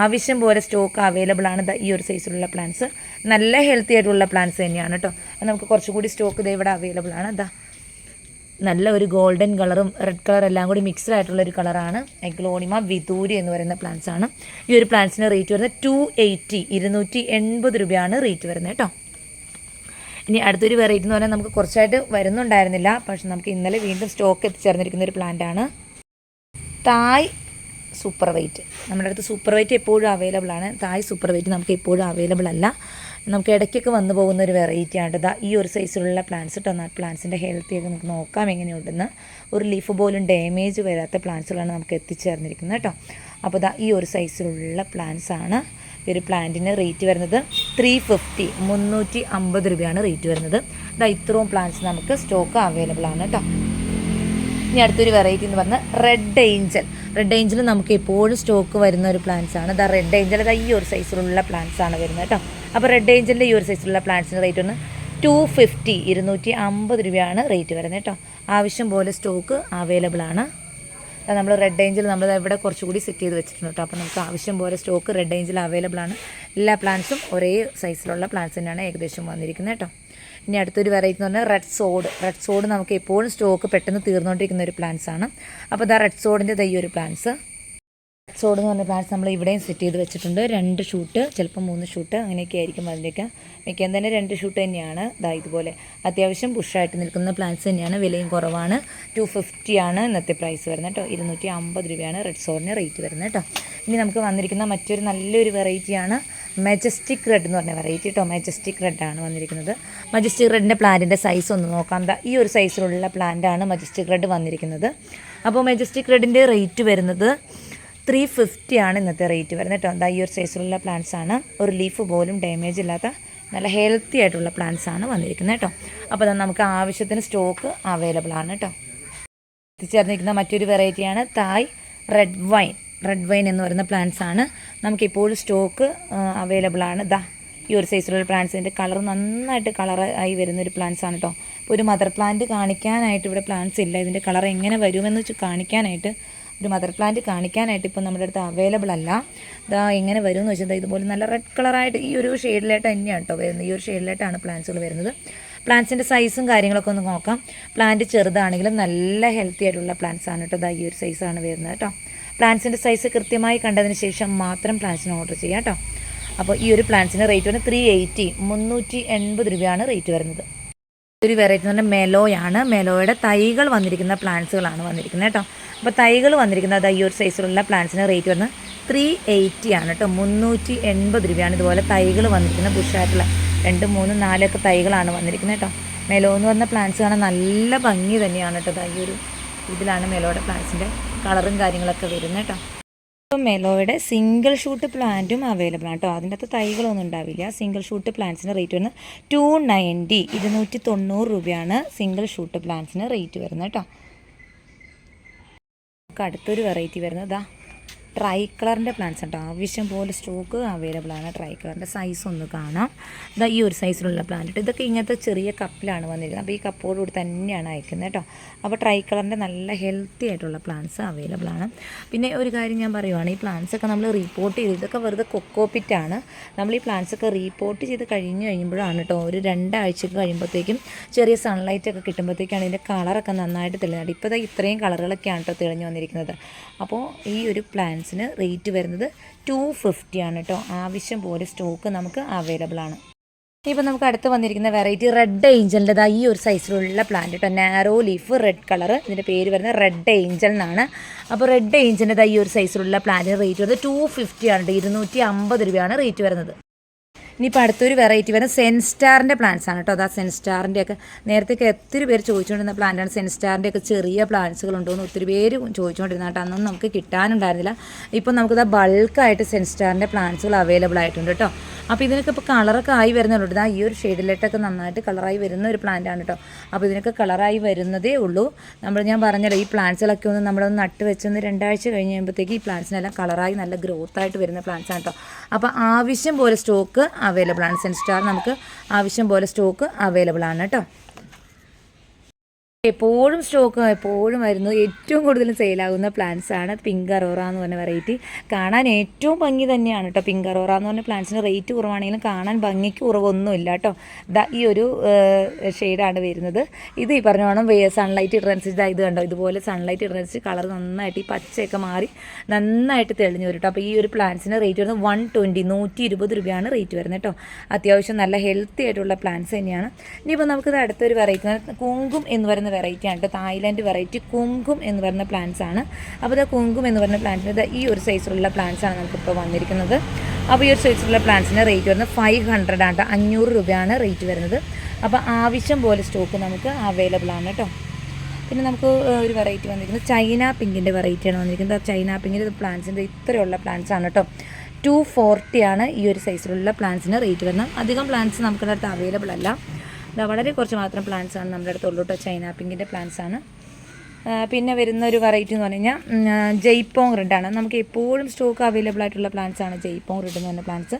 ആവശ്യം പോലെ സ്റ്റോക്ക് അവൈലബിൾ ആണ് ദാ ഈ ഒരു സൈസിലുള്ള പ്ലാന്റ്സ് നല്ല ഹെൽത്തി ആയിട്ടുള്ള പ്ലാന്റ്സ് തന്നെയാണ് കേട്ടോ നമുക്ക് കുറച്ചുകൂടി സ്റ്റോക്ക് ഇതേ ഇവിടെ അവൈലബിൾ ആണ്. ദാ നല്ല ഒരു ഗോൾഡൻ കളറും റെഡ് കളർ എല്ലാം കൂടി മിക്സ്ഡ് ആയിട്ടുള്ള ഒരു കളറാണ് എഗ്ലോണിമ വിദൂരി എന്ന് പറയുന്ന പ്ലാന്റ്സ് ആണ്. ഈ ഒരു പ്ലാന്റ്സിന് റേറ്റ് വരുന്നത് ടു എയ്റ്റി ഇരുന്നൂറ്റി എൺപത് രൂപയാണ് റേറ്റ് വരുന്നത് കേട്ടോ. ഇനി അടുത്തൊരു വെറൈറ്റി എന്ന് പറഞ്ഞാൽ നമുക്ക് കുറച്ചായിട്ട് വരുന്നുണ്ടായിരുന്നില്ല. പക്ഷെ നമുക്ക് ഇന്നലെ വീണ്ടും സ്റ്റോക്ക് എത്തിച്ചേർന്നിരിക്കുന്ന ഒരു പ്ലാന്റ് ആണ്. തായ് സൂപ്പർ വെയിറ്റ് നമ്മുടെ അടുത്ത് സൂപ്പർ വെയിറ്റ് എപ്പോഴും അവൈലബിൾ ആണ്. തായ് സൂപ്പർ വെയിറ്റ് നമുക്ക് എപ്പോഴും അവൈലബിൾ അല്ല. നമുക്ക് ഇടയ്ക്കൊക്കെ വന്നു പോകുന്ന ഒരു വെറൈറ്റി ആണ് ഇതാ ഈ ഒരു സൈസിലുള്ള പ്ലാന്റ്സ് കേട്ടോ എന്നാൽ പ്ലാന്റ്സിന്റെ ഹെൽത്തി ഒക്കെ നമുക്ക് നോക്കാം എങ്ങനെയുണ്ടെന്ന്. ഒരു ലീഫ് പോലും ഡാമേജ് വരാത്ത പ്ലാന്റ്സുകളാണ് നമുക്ക് എത്തിച്ചേർന്നിരിക്കുന്നത് കേട്ടോ അപ്പോൾ ഇതാ ഈ ഒരു സൈസിലുള്ള പ്ലാന്റ്സ് ആണ് ഈ ഒരു പ്ലാന്റിന് റേറ്റ് വരുന്നത് ത്രീ ഫിഫ്റ്റി മുന്നൂറ്റി അമ്പത് രൂപയാണ് റേറ്റ് വരുന്നത്. ഇതാ ഇത്രയും പ്ലാന്റ്സ് നമുക്ക് സ്റ്റോക്ക് അവൈലബിൾ ആണ് കേട്ടോ ഇനി അടുത്തൊരു വെറൈറ്റി എന്ന് പറഞ്ഞാൽ റെഡ് ഏഞ്ചൽ റെഡ് ഏഞ്ചൽ നമുക്ക് എപ്പോഴും സ്റ്റോക്ക് വരുന്ന ഒരു പ്ലാന്റ്സ് ആണ്. ഇതാ റെഡ് ഏഞ്ചൽ ഇതാ ഈ ഒരു സൈസിലുള്ള പ്ലാന്റ്സ് ആണ് വരുന്നത് കേട്ടോ അപ്പോൾ റെഡ് ഏഞ്ചലിന്റെ ഈ ഒരു സൈസിലുള്ള പ്ലാന്റ്സിന് റേറ്റ് ഒന്ന് ടു ഫിഫ്റ്റി ഇരുന്നൂറ്റി അമ്പത് രൂപയാണ് റേറ്റ് വരുന്നത് കേട്ടോ. ആവശ്യം പോലെ സ്റ്റോക്ക് അവൈലബിൾ ആണ്. നമ്മൾ റെഡ് ഏഞ്ചൽ നമ്മൾ ഇവിടെ കുറച്ചുകൂടി സെറ്റ് ചെയ്ത് വെച്ചിട്ടുണ്ട് കേട്ടോ. അപ്പോൾ നമുക്ക് ആവശ്യം പോലെ സ്റ്റോക്ക് റെഡ് ഏഞ്ചൽ അവൈലബിൾ ആണ്. എല്ലാ പ്ലാന്റ്സും ഒരേ സൈസിലുള്ള പ്ലാന്റ്സ് തന്നെയാണ് ഏകദേശം വന്നിരിക്കുന്നത് കേട്ടോ. ഇനി അടുത്തൊരു വെറൈറ്റി എന്ന് പറഞ്ഞാൽ റെഡ് സോഡ് റെഡ് സോഡ് നമുക്ക് എപ്പോഴും സ്റ്റോക്ക് പെട്ടെന്ന് തീർന്നുകൊണ്ടിരിക്കുന്ന ഒരു പ്ലാന്റ്സ് ആണ്. അപ്പോൾ ഇതാ റെഡ് സോഡിന്റെ തൈ ഒരു പ്ലാന്റ്സ് സോഡ് എന്ന് പറഞ്ഞ പ്ലാന്റ്സ് നമ്മൾ ഇവിടെയും സെറ്റ് ചെയ്ത് വെച്ചിട്ടുണ്ട്. രണ്ട് ഷൂട്ട് ചിലപ്പോൾ മൂന്ന് ഷൂട്ട് അങ്ങനെയൊക്കെ ആയിരിക്കും അതിന്റെയൊക്കെ മിക്കതും തന്നെ രണ്ട് ഷൂട്ട് തന്നെയാണ്. ഇതാ ഇതുപോലെ അത്യാവശ്യം ബുഷായിട്ട് നിൽക്കുന്ന പ്ലാന്റ്സ് തന്നെയാണ്. വിലയും കുറവാണ്. ടു ആണ് ഇന്നത്തെ പ്രൈസ് വരുന്നത് കേട്ടോ. ഇരുന്നൂറ്റി അമ്പത് രൂപയാണ് റെഡ് സോഡിന് റേറ്റ് വരുന്നത് കേട്ടോ. ഇനി നമുക്ക് വന്നിരിക്കുന്ന മറ്റൊരു നല്ലൊരു വെറൈറ്റിയാണ് മെജസ്റ്റിക് റെഡ് എന്ന് പറഞ്ഞ വെറൈറ്റി കേട്ടോ. മെജസ്റ്റിക് റെഡ് ആണ് വന്നിരിക്കുന്നത്. മജസ്റ്റിക് റെഡിന്റെ പ്ലാന്റിന്റെ സൈസ് ഒന്ന് നോക്കാം. ഈ ഒരു സൈസിലുള്ള പ്ലാന്റാണ് മജസ്റ്റിക് റെഡ് വന്നിരിക്കുന്നത്. അപ്പോൾ മെജസ്റ്റിക് റെഡിന്റെ റേറ്റ് വരുന്നത് ത്രീ ഫിഫ്റ്റി ആണ് ഇന്നത്തെ റേറ്റ് വരുന്നത് കേട്ടോ. എന്താ ഈ ഒരു സൈസിലുള്ള പ്ലാന്റ്സ് ആണ്. ഒരു ലീഫ് പോലും ഡാമേജ് ഇല്ലാത്ത നല്ല ഹെൽത്തി ആയിട്ടുള്ള പ്ലാന്റ്സ് ആണ് വന്നിരിക്കുന്നത് കേട്ടോ. അപ്പോൾ അത് നമുക്ക് ആവശ്യത്തിന് സ്റ്റോക്ക് അവൈലബിൾ ആണ് കേട്ടോ. എത്തിച്ചേർന്നിരിക്കുന്ന മറ്റൊരു വെറൈറ്റിയാണ് Thai red wine red wine എന്ന് പറയുന്ന പ്ലാന്റ്സ് ആണ്. നമുക്കിപ്പോഴും സ്റ്റോക്ക് അവൈലബിൾ ആണ്. ദാ ഈ ഒരു സൈസിലുള്ള പ്ലാന്റ്സിന്റെ കളർ നന്നായിട്ട് കളർ ആയി വരുന്നൊരു പ്ലാന്റ്സ് ആണ് കേട്ടോ. ഇപ്പോൾ ഒരു മദർ പ്ലാന്റ് കാണിക്കാനായിട്ട് ഇവിടെ പ്ലാന്റ്സ് ഇല്ല. ഇതിന്റെ കളർ എങ്ങനെ വരുമെന്ന് കാണിക്കാനായിട്ട് ഒരു മദർ പ്ലാന്റ് കാണിക്കാനായിട്ട് ഇപ്പോൾ നമ്മുടെ അടുത്ത് അവൈലബിൾ അല്ല. ഇതാ എങ്ങനെ വരും എന്ന് വെച്ചാൽ ഇതുപോലെ നല്ല റെഡ് കളറായിട്ട് ഈ ഒരു ഷെയ്ഡിലായിട്ട് തന്നെയാണ് കേട്ടോ വരുന്നത്. ഈ ഒരു ഷെയ്ഡിലായിട്ടാണ് പ്ലാന്റ്സുകൾ വരുന്നത്. പ്ലാന്റ്സിന്റെ സൈസും കാര്യങ്ങളൊക്കെ ഒന്ന് നോക്കാം. പ്ലാന്റ് ചെറുതാണെങ്കിലും നല്ല ഹെൽത്തി ആയിട്ടുള്ള പ്ലാന്റ്സ് ആണ് കേട്ടോ ഈ ഒരു സൈസാണ് വരുന്നത് കേട്ടോ പ്ലാന്റ്സിന്റെ സൈസ് കൃത്യമായി കണ്ടതിന് ശേഷം മാത്രം പ്ലാന്റ്സിന് ഓർഡർ ചെയ്യാം കേട്ടോ അപ്പോൾ ഈ ഒരു പ്ലാന്റ്സിന്റെ റേറ്റ് വരുന്നത് ത്രീ എയ്റ്റി മുന്നൂറ്റി എൺപത് രൂപയാണ് റേറ്റ് വരുന്നത്. ഒരു വെറൈറ്റി എന്ന് പറഞ്ഞാൽ മെലോയാണ് മെലോയുടെ തൈകൾ വന്നിരിക്കുന്ന പ്ലാന്റ്സുകളാണ് വന്നിരിക്കുന്നത് കേട്ടോ അപ്പോൾ തൈകൾ വന്നിരിക്കുന്നത് ഈ ഒരു സൈസിലുള്ള പ്ലാന്റ്സിന് റേറ്റ് വന്ന് ത്രീ എയ്റ്റി ആണ് കേട്ടോ മുന്നൂറ്റി എൺപത് രൂപയാണ് ഇതുപോലെ തൈകൾ വന്നിരിക്കുന്ന ബുഷായിട്ടുള്ള രണ്ട് മൂന്ന് നാലൊക്കെ തൈകളാണ് വന്നിരിക്കുന്നത് കേട്ടോ മെലോ എന്ന് പറഞ്ഞ പ്ലാന്റ്സ് കാണാൻ നല്ല ഭംഗി തന്നെയാണ് കേട്ടോ ഈ ഒരു ഇതിലാണ് മെലോയുടെ പ്ലാന്റ്സിന്റെ കളറും കാര്യങ്ങളൊക്കെ വരുന്നത് കേട്ടോ ഇപ്പോൾ മെലോയുടെ സിംഗിൾ ഷൂട്ട് പ്ലാന്റും അവൈലബിൾ ആണ് കേട്ടോ അതിന്റെ അകത്ത് തൈകളൊന്നും ഉണ്ടാവില്ല. സിംഗിൾ ഷൂട്ട് പ്ലാന്റ്സിന് റേറ്റ് വരുന്നത് ടു നയന്റി ഇരുന്നൂറ്റി തൊണ്ണൂറ് രൂപയാണ് സിംഗിൾ ഷൂട്ട് പ്ലാന്റ്സിന് റേറ്റ് വരുന്നത് കേട്ടോ നമുക്ക് അടുത്തൊരു വെറൈറ്റി വരുന്നത്. ഇതാ ട്രൈ കളറിന്റെ പ്ലാന്റ്സ് കേട്ടോ ആവശ്യം പോലെ സ്റ്റോക്ക് അവൈലബിൾ ആണ് ട്രൈ കളറിന്റെ സൈസ് ഒന്ന് കാണാം. ഇതാ ഈ ഒരു സൈസിലുള്ള പ്ലാന്റ് ഇതൊക്കെ ഇങ്ങനത്തെ ചെറിയ കപ്പിലാണ് വന്നിരിക്കുന്നത്. അപ്പോൾ ഈ കപ്പോടുകൂടി തന്നെയാണ് അയക്കുന്നത് കേട്ടോ. അപ്പോൾ ട്രൈ കളറിന്റെ നല്ല ഹെൽത്തി ആയിട്ടുള്ള പ്ലാന്റ്സ് അവൈലബിൾ ആണ്. പിന്നെ ഒരു കാര്യം ഞാൻ പറയുവാണ് ഈ പ്ലാന്റ്സ് ഒക്കെ നമ്മൾ റിപ്പോർട്ട് ചെയ്ത് ഇതൊക്കെ വെറുതെ കൊക്കോപ്പിറ്റാണ് നമ്മൾ ഈ പ്ലാന്റ്സ് ഒക്കെ റിപ്പോർട്ട് ചെയ്ത് കഴിഞ്ഞ് കഴിയുമ്പോഴാണ് കേട്ടോ ഒരു രണ്ടാഴ്ചക്ക് കഴിയുമ്പോഴത്തേക്കും ചെറിയ സൺലൈറ്റ് ഒക്കെ കിട്ടുമ്പോഴത്തേക്കാണ് ഇതിന്റെ കളറൊക്കെ നന്നായിട്ട് തെളിഞ്ഞത് ഇപ്പോൾ ഇത്രയും കളറുകളൊക്കെയാണ് കേട്ടോ തെളിഞ്ഞു വന്നിരിക്കുന്നത്. അപ്പോൾ ഈ ഒരു പ്ലാന്റ്സിന് റേറ്റ് വരുന്നത് ടു ആണ് കേട്ടോ ആവശ്യം പോലെ സ്റ്റോക്ക് നമുക്ക് അവൈലബിൾ ആണ്. ഇപ്പോൾ നമുക്ക് അടുത്ത് വന്നിരിക്കുന്ന വെറൈറ്റി റെഡ് ഏഞ്ചലിന്റെതാ ഈ ഒരു സൈസിലുള്ള പ്ലാന്റ് കേട്ടോ നാരോ ലീഫ് റെഡ് കളർ ഇതിന്റെ പേര് വരുന്നത് റെഡ് ഏഞ്ചൽ എന്നാണ്. അപ്പോൾ റെഡ് ഏഞ്ചലിന്റെതാ ഈ ഒരു സൈസിലുള്ള പ്ലാന്റിന് റേറ്റ് വരുന്നത് ടു ഫിഫ്റ്റിയാണ് ഇരുന്നൂറ്റി അമ്പത് രൂപയാണ് റേറ്റ് വരുന്നത്. ഇനിയിപ്പോൾ അടുത്തൊരു വെറൈറ്റി വരുന്നത് സെൻസ്റ്റാറിന്റെ പ്ലാന്റ്സ് ആണ് കേട്ടോ. അതാ സെൻസ്റ്റാറിന്റെ ഒക്കെ. നേരത്തെയൊക്കെ ഒത്തിരി പേര് ചോദിച്ചുകൊണ്ടിരുന്ന പ്ലാന്റാണ് സെൻസ്റ്റാറിന്റെ ഒക്കെ ചെറിയ എന്ന് ഒത്തിരി പേര് ചോദിച്ചുകൊണ്ടിരുന്ന കേട്ടോ. അന്നൊന്നും നമുക്ക് കിട്ടാനുണ്ടായിരുന്നില്ല. ഇപ്പോൾ നമുക്കിതാ ബൾക്കായിട്ട് സെൻസ്റ്റാറിന്റെ പ്ലാന്റ്സുകൾ അവൈലബിൾ ആയിട്ടുണ്ട് കേട്ടോ. അപ്പോൾ ഇതിനൊക്കെ ഇപ്പോൾ കളറൊക്കെ ആയി വരുന്നുള്ളൂ ഇതാ ഈ ഒരു ഷെയ്ഡിലേട്ടൊക്കെ നന്നായിട്ട് കളറായി വരുന്ന ഒരു പ്ലാന്റാണ് കേട്ടോ. അപ്പോൾ ഇതിനൊക്കെ കളറായി വരുന്നതേ ഉള്ളൂ. നമ്മൾ ഞാൻ പറഞ്ഞല്ലോ ഈ പ്ലാന്റ്സുകളൊക്കെ ഒന്ന് നമ്മളൊന്ന് നട്ട് വെച്ചൊന്ന് രണ്ടാഴ്ച കഴിഞ്ഞ് കഴിയുമ്പോഴത്തേക്ക് ഈ പ്ലാന്റ്സിനെല്ലാം കളറായി നല്ല ഗ്രോത്ത് ആയിട്ട് വരുന്ന പ്ലാന്റ്സാണ് കേട്ടോ. അപ്പോൾ ആവശ്യം പോലെ സ്റ്റോക്ക് അവൈലബിൾ ആണ്. സെൻസ്റ്റാർ നമുക്ക് ആവശ്യം പോലെ സ്റ്റോക്ക് അവൈലബിൾ ആണ് കേട്ടോ. എപ്പോഴും സ്റ്റോക്ക് എപ്പോഴും വരുന്നത് ഏറ്റവും കൂടുതൽ സെയിലാകുന്ന പ്ലാന്റ്സ് ആണ് പിങ്ക് അറോറ എന്ന് പറഞ്ഞ വെറൈറ്റി കാണാൻ ഏറ്റവും ഭംഗി തന്നെയാണ് കേട്ടോ പിങ്ക് അറോറ എന്ന് പറഞ്ഞ പ്ലാന്റ്സിന് റേറ്റ് കുറവാണെങ്കിലും കാണാൻ ഭംഗിക്ക് കുറവൊന്നുമില്ല കേട്ടോ ദാ ഈ ഒരു ഷെയ്ഡാണ് വരുന്നത്. ഇത് ഈ പറഞ്ഞ വേണം സൺലൈറ്റ് ഇടുന്നതനുസരിച്ച് ഇത് കണ്ടോ? ഇതുപോലെ സൺലൈറ്റ് ഇടറൻസ് കളർ നന്നായിട്ട് ഈ പച്ചയൊക്കെ മാറി നന്നായിട്ട് തെളിഞ്ഞു വരും കേട്ടോ അപ്പോൾ ഈ ഒരു പ്ലാന്റ്സിന് റേറ്റ് വരുന്നത് വൺ ട്വന്റി നൂറ്റി ഇരുപത് രൂപയാണ് റേറ്റ് വരുന്നത് കേട്ടോ അത്യാവശ്യം നല്ല ഹെൽത്തി ആയിട്ടുള്ള പ്ലാന്റ്സ് തന്നെയാണ്. ഇനിയിപ്പോൾ നമുക്കിത് അടുത്തൊരു വെറൈറ്റി കുങ്കും എന്ന് പറയുന്ന വെറൈറ്റി ആണ്. കേട്ടോ തായ്ലാൻഡ് വെറൈറ്റി കുങ്കും എന്ന് പറയുന്ന പ്ലാന്റ്സ് ആണ്. അപ്പോൾ ഇത് കുങ്കും എന്ന് പറയുന്ന പ്ലാന്റ്സിന് ഈ ഒരു സൈസിലുള്ള പ്ലാന്റ്സ് ആണ് നമുക്കിപ്പോൾ വന്നിരിക്കുന്നത്. അപ്പോൾ ഈ ഒരു സൈസിലുള്ള പ്ലാന്റ്സിന് റേറ്റ് വരുന്നത് ഫൈവ് ഹൺഡ്രഡ് ആണ് കേട്ടോ അഞ്ഞൂറ് രൂപയാണ് റേറ്റ് വരുന്നത്. അപ്പോൾ ആവശ്യം പോലെ സ്റ്റോക്ക് നമുക്ക് അവൈലബിൾ ആണ് കേട്ടോ പിന്നെ നമുക്ക് ഒരു വെറൈറ്റി വന്നിരിക്കുന്നത് ചൈന പിങ്കിന്റെ വെറൈറ്റിയാണ് വന്നിരിക്കുന്നത്. ചൈന പിങ്കിന്റെ പ്ലാന്റ്സിന്റെ ഇത്രയുള്ള പ്ലാന്റ്സ് ആണ് കേട്ടോ ടു ഫോർട്ടിയാണ് ഈ ഒരു സൈസിലുള്ള പ്ലാന്റ്സിന് റേറ്റ് വരുന്നത്. അധികം പ്ലാന്റ്സ് നമുക്കിടത്ത് അവൈലബിൾ അല്ല. ഇതാ വളരെ കുറച്ച് മാത്രം പ്ലാന്റ്സ് ആണ് നമ്മുടെ അടുത്തുള്ളൂ കേട്ടോ ചൈന പിങ്കിന്റെ പ്ലാന്റ്സ് ആണ്. പിന്നെ വരുന്ന ഒരു വെറൈറ്റി എന്ന് പറഞ്ഞു കഴിഞ്ഞാൽ ജയ്പോങ് റെഡാണ് നമുക്ക് എപ്പോഴും സ്റ്റോക്ക് അവൈലബിൾ ആയിട്ടുള്ള പ്ലാന്റ്സ് ആണ് ജയ്പോങ് റെഡ് എന്ന് പറഞ്ഞ പ്ലാന്റ്സ്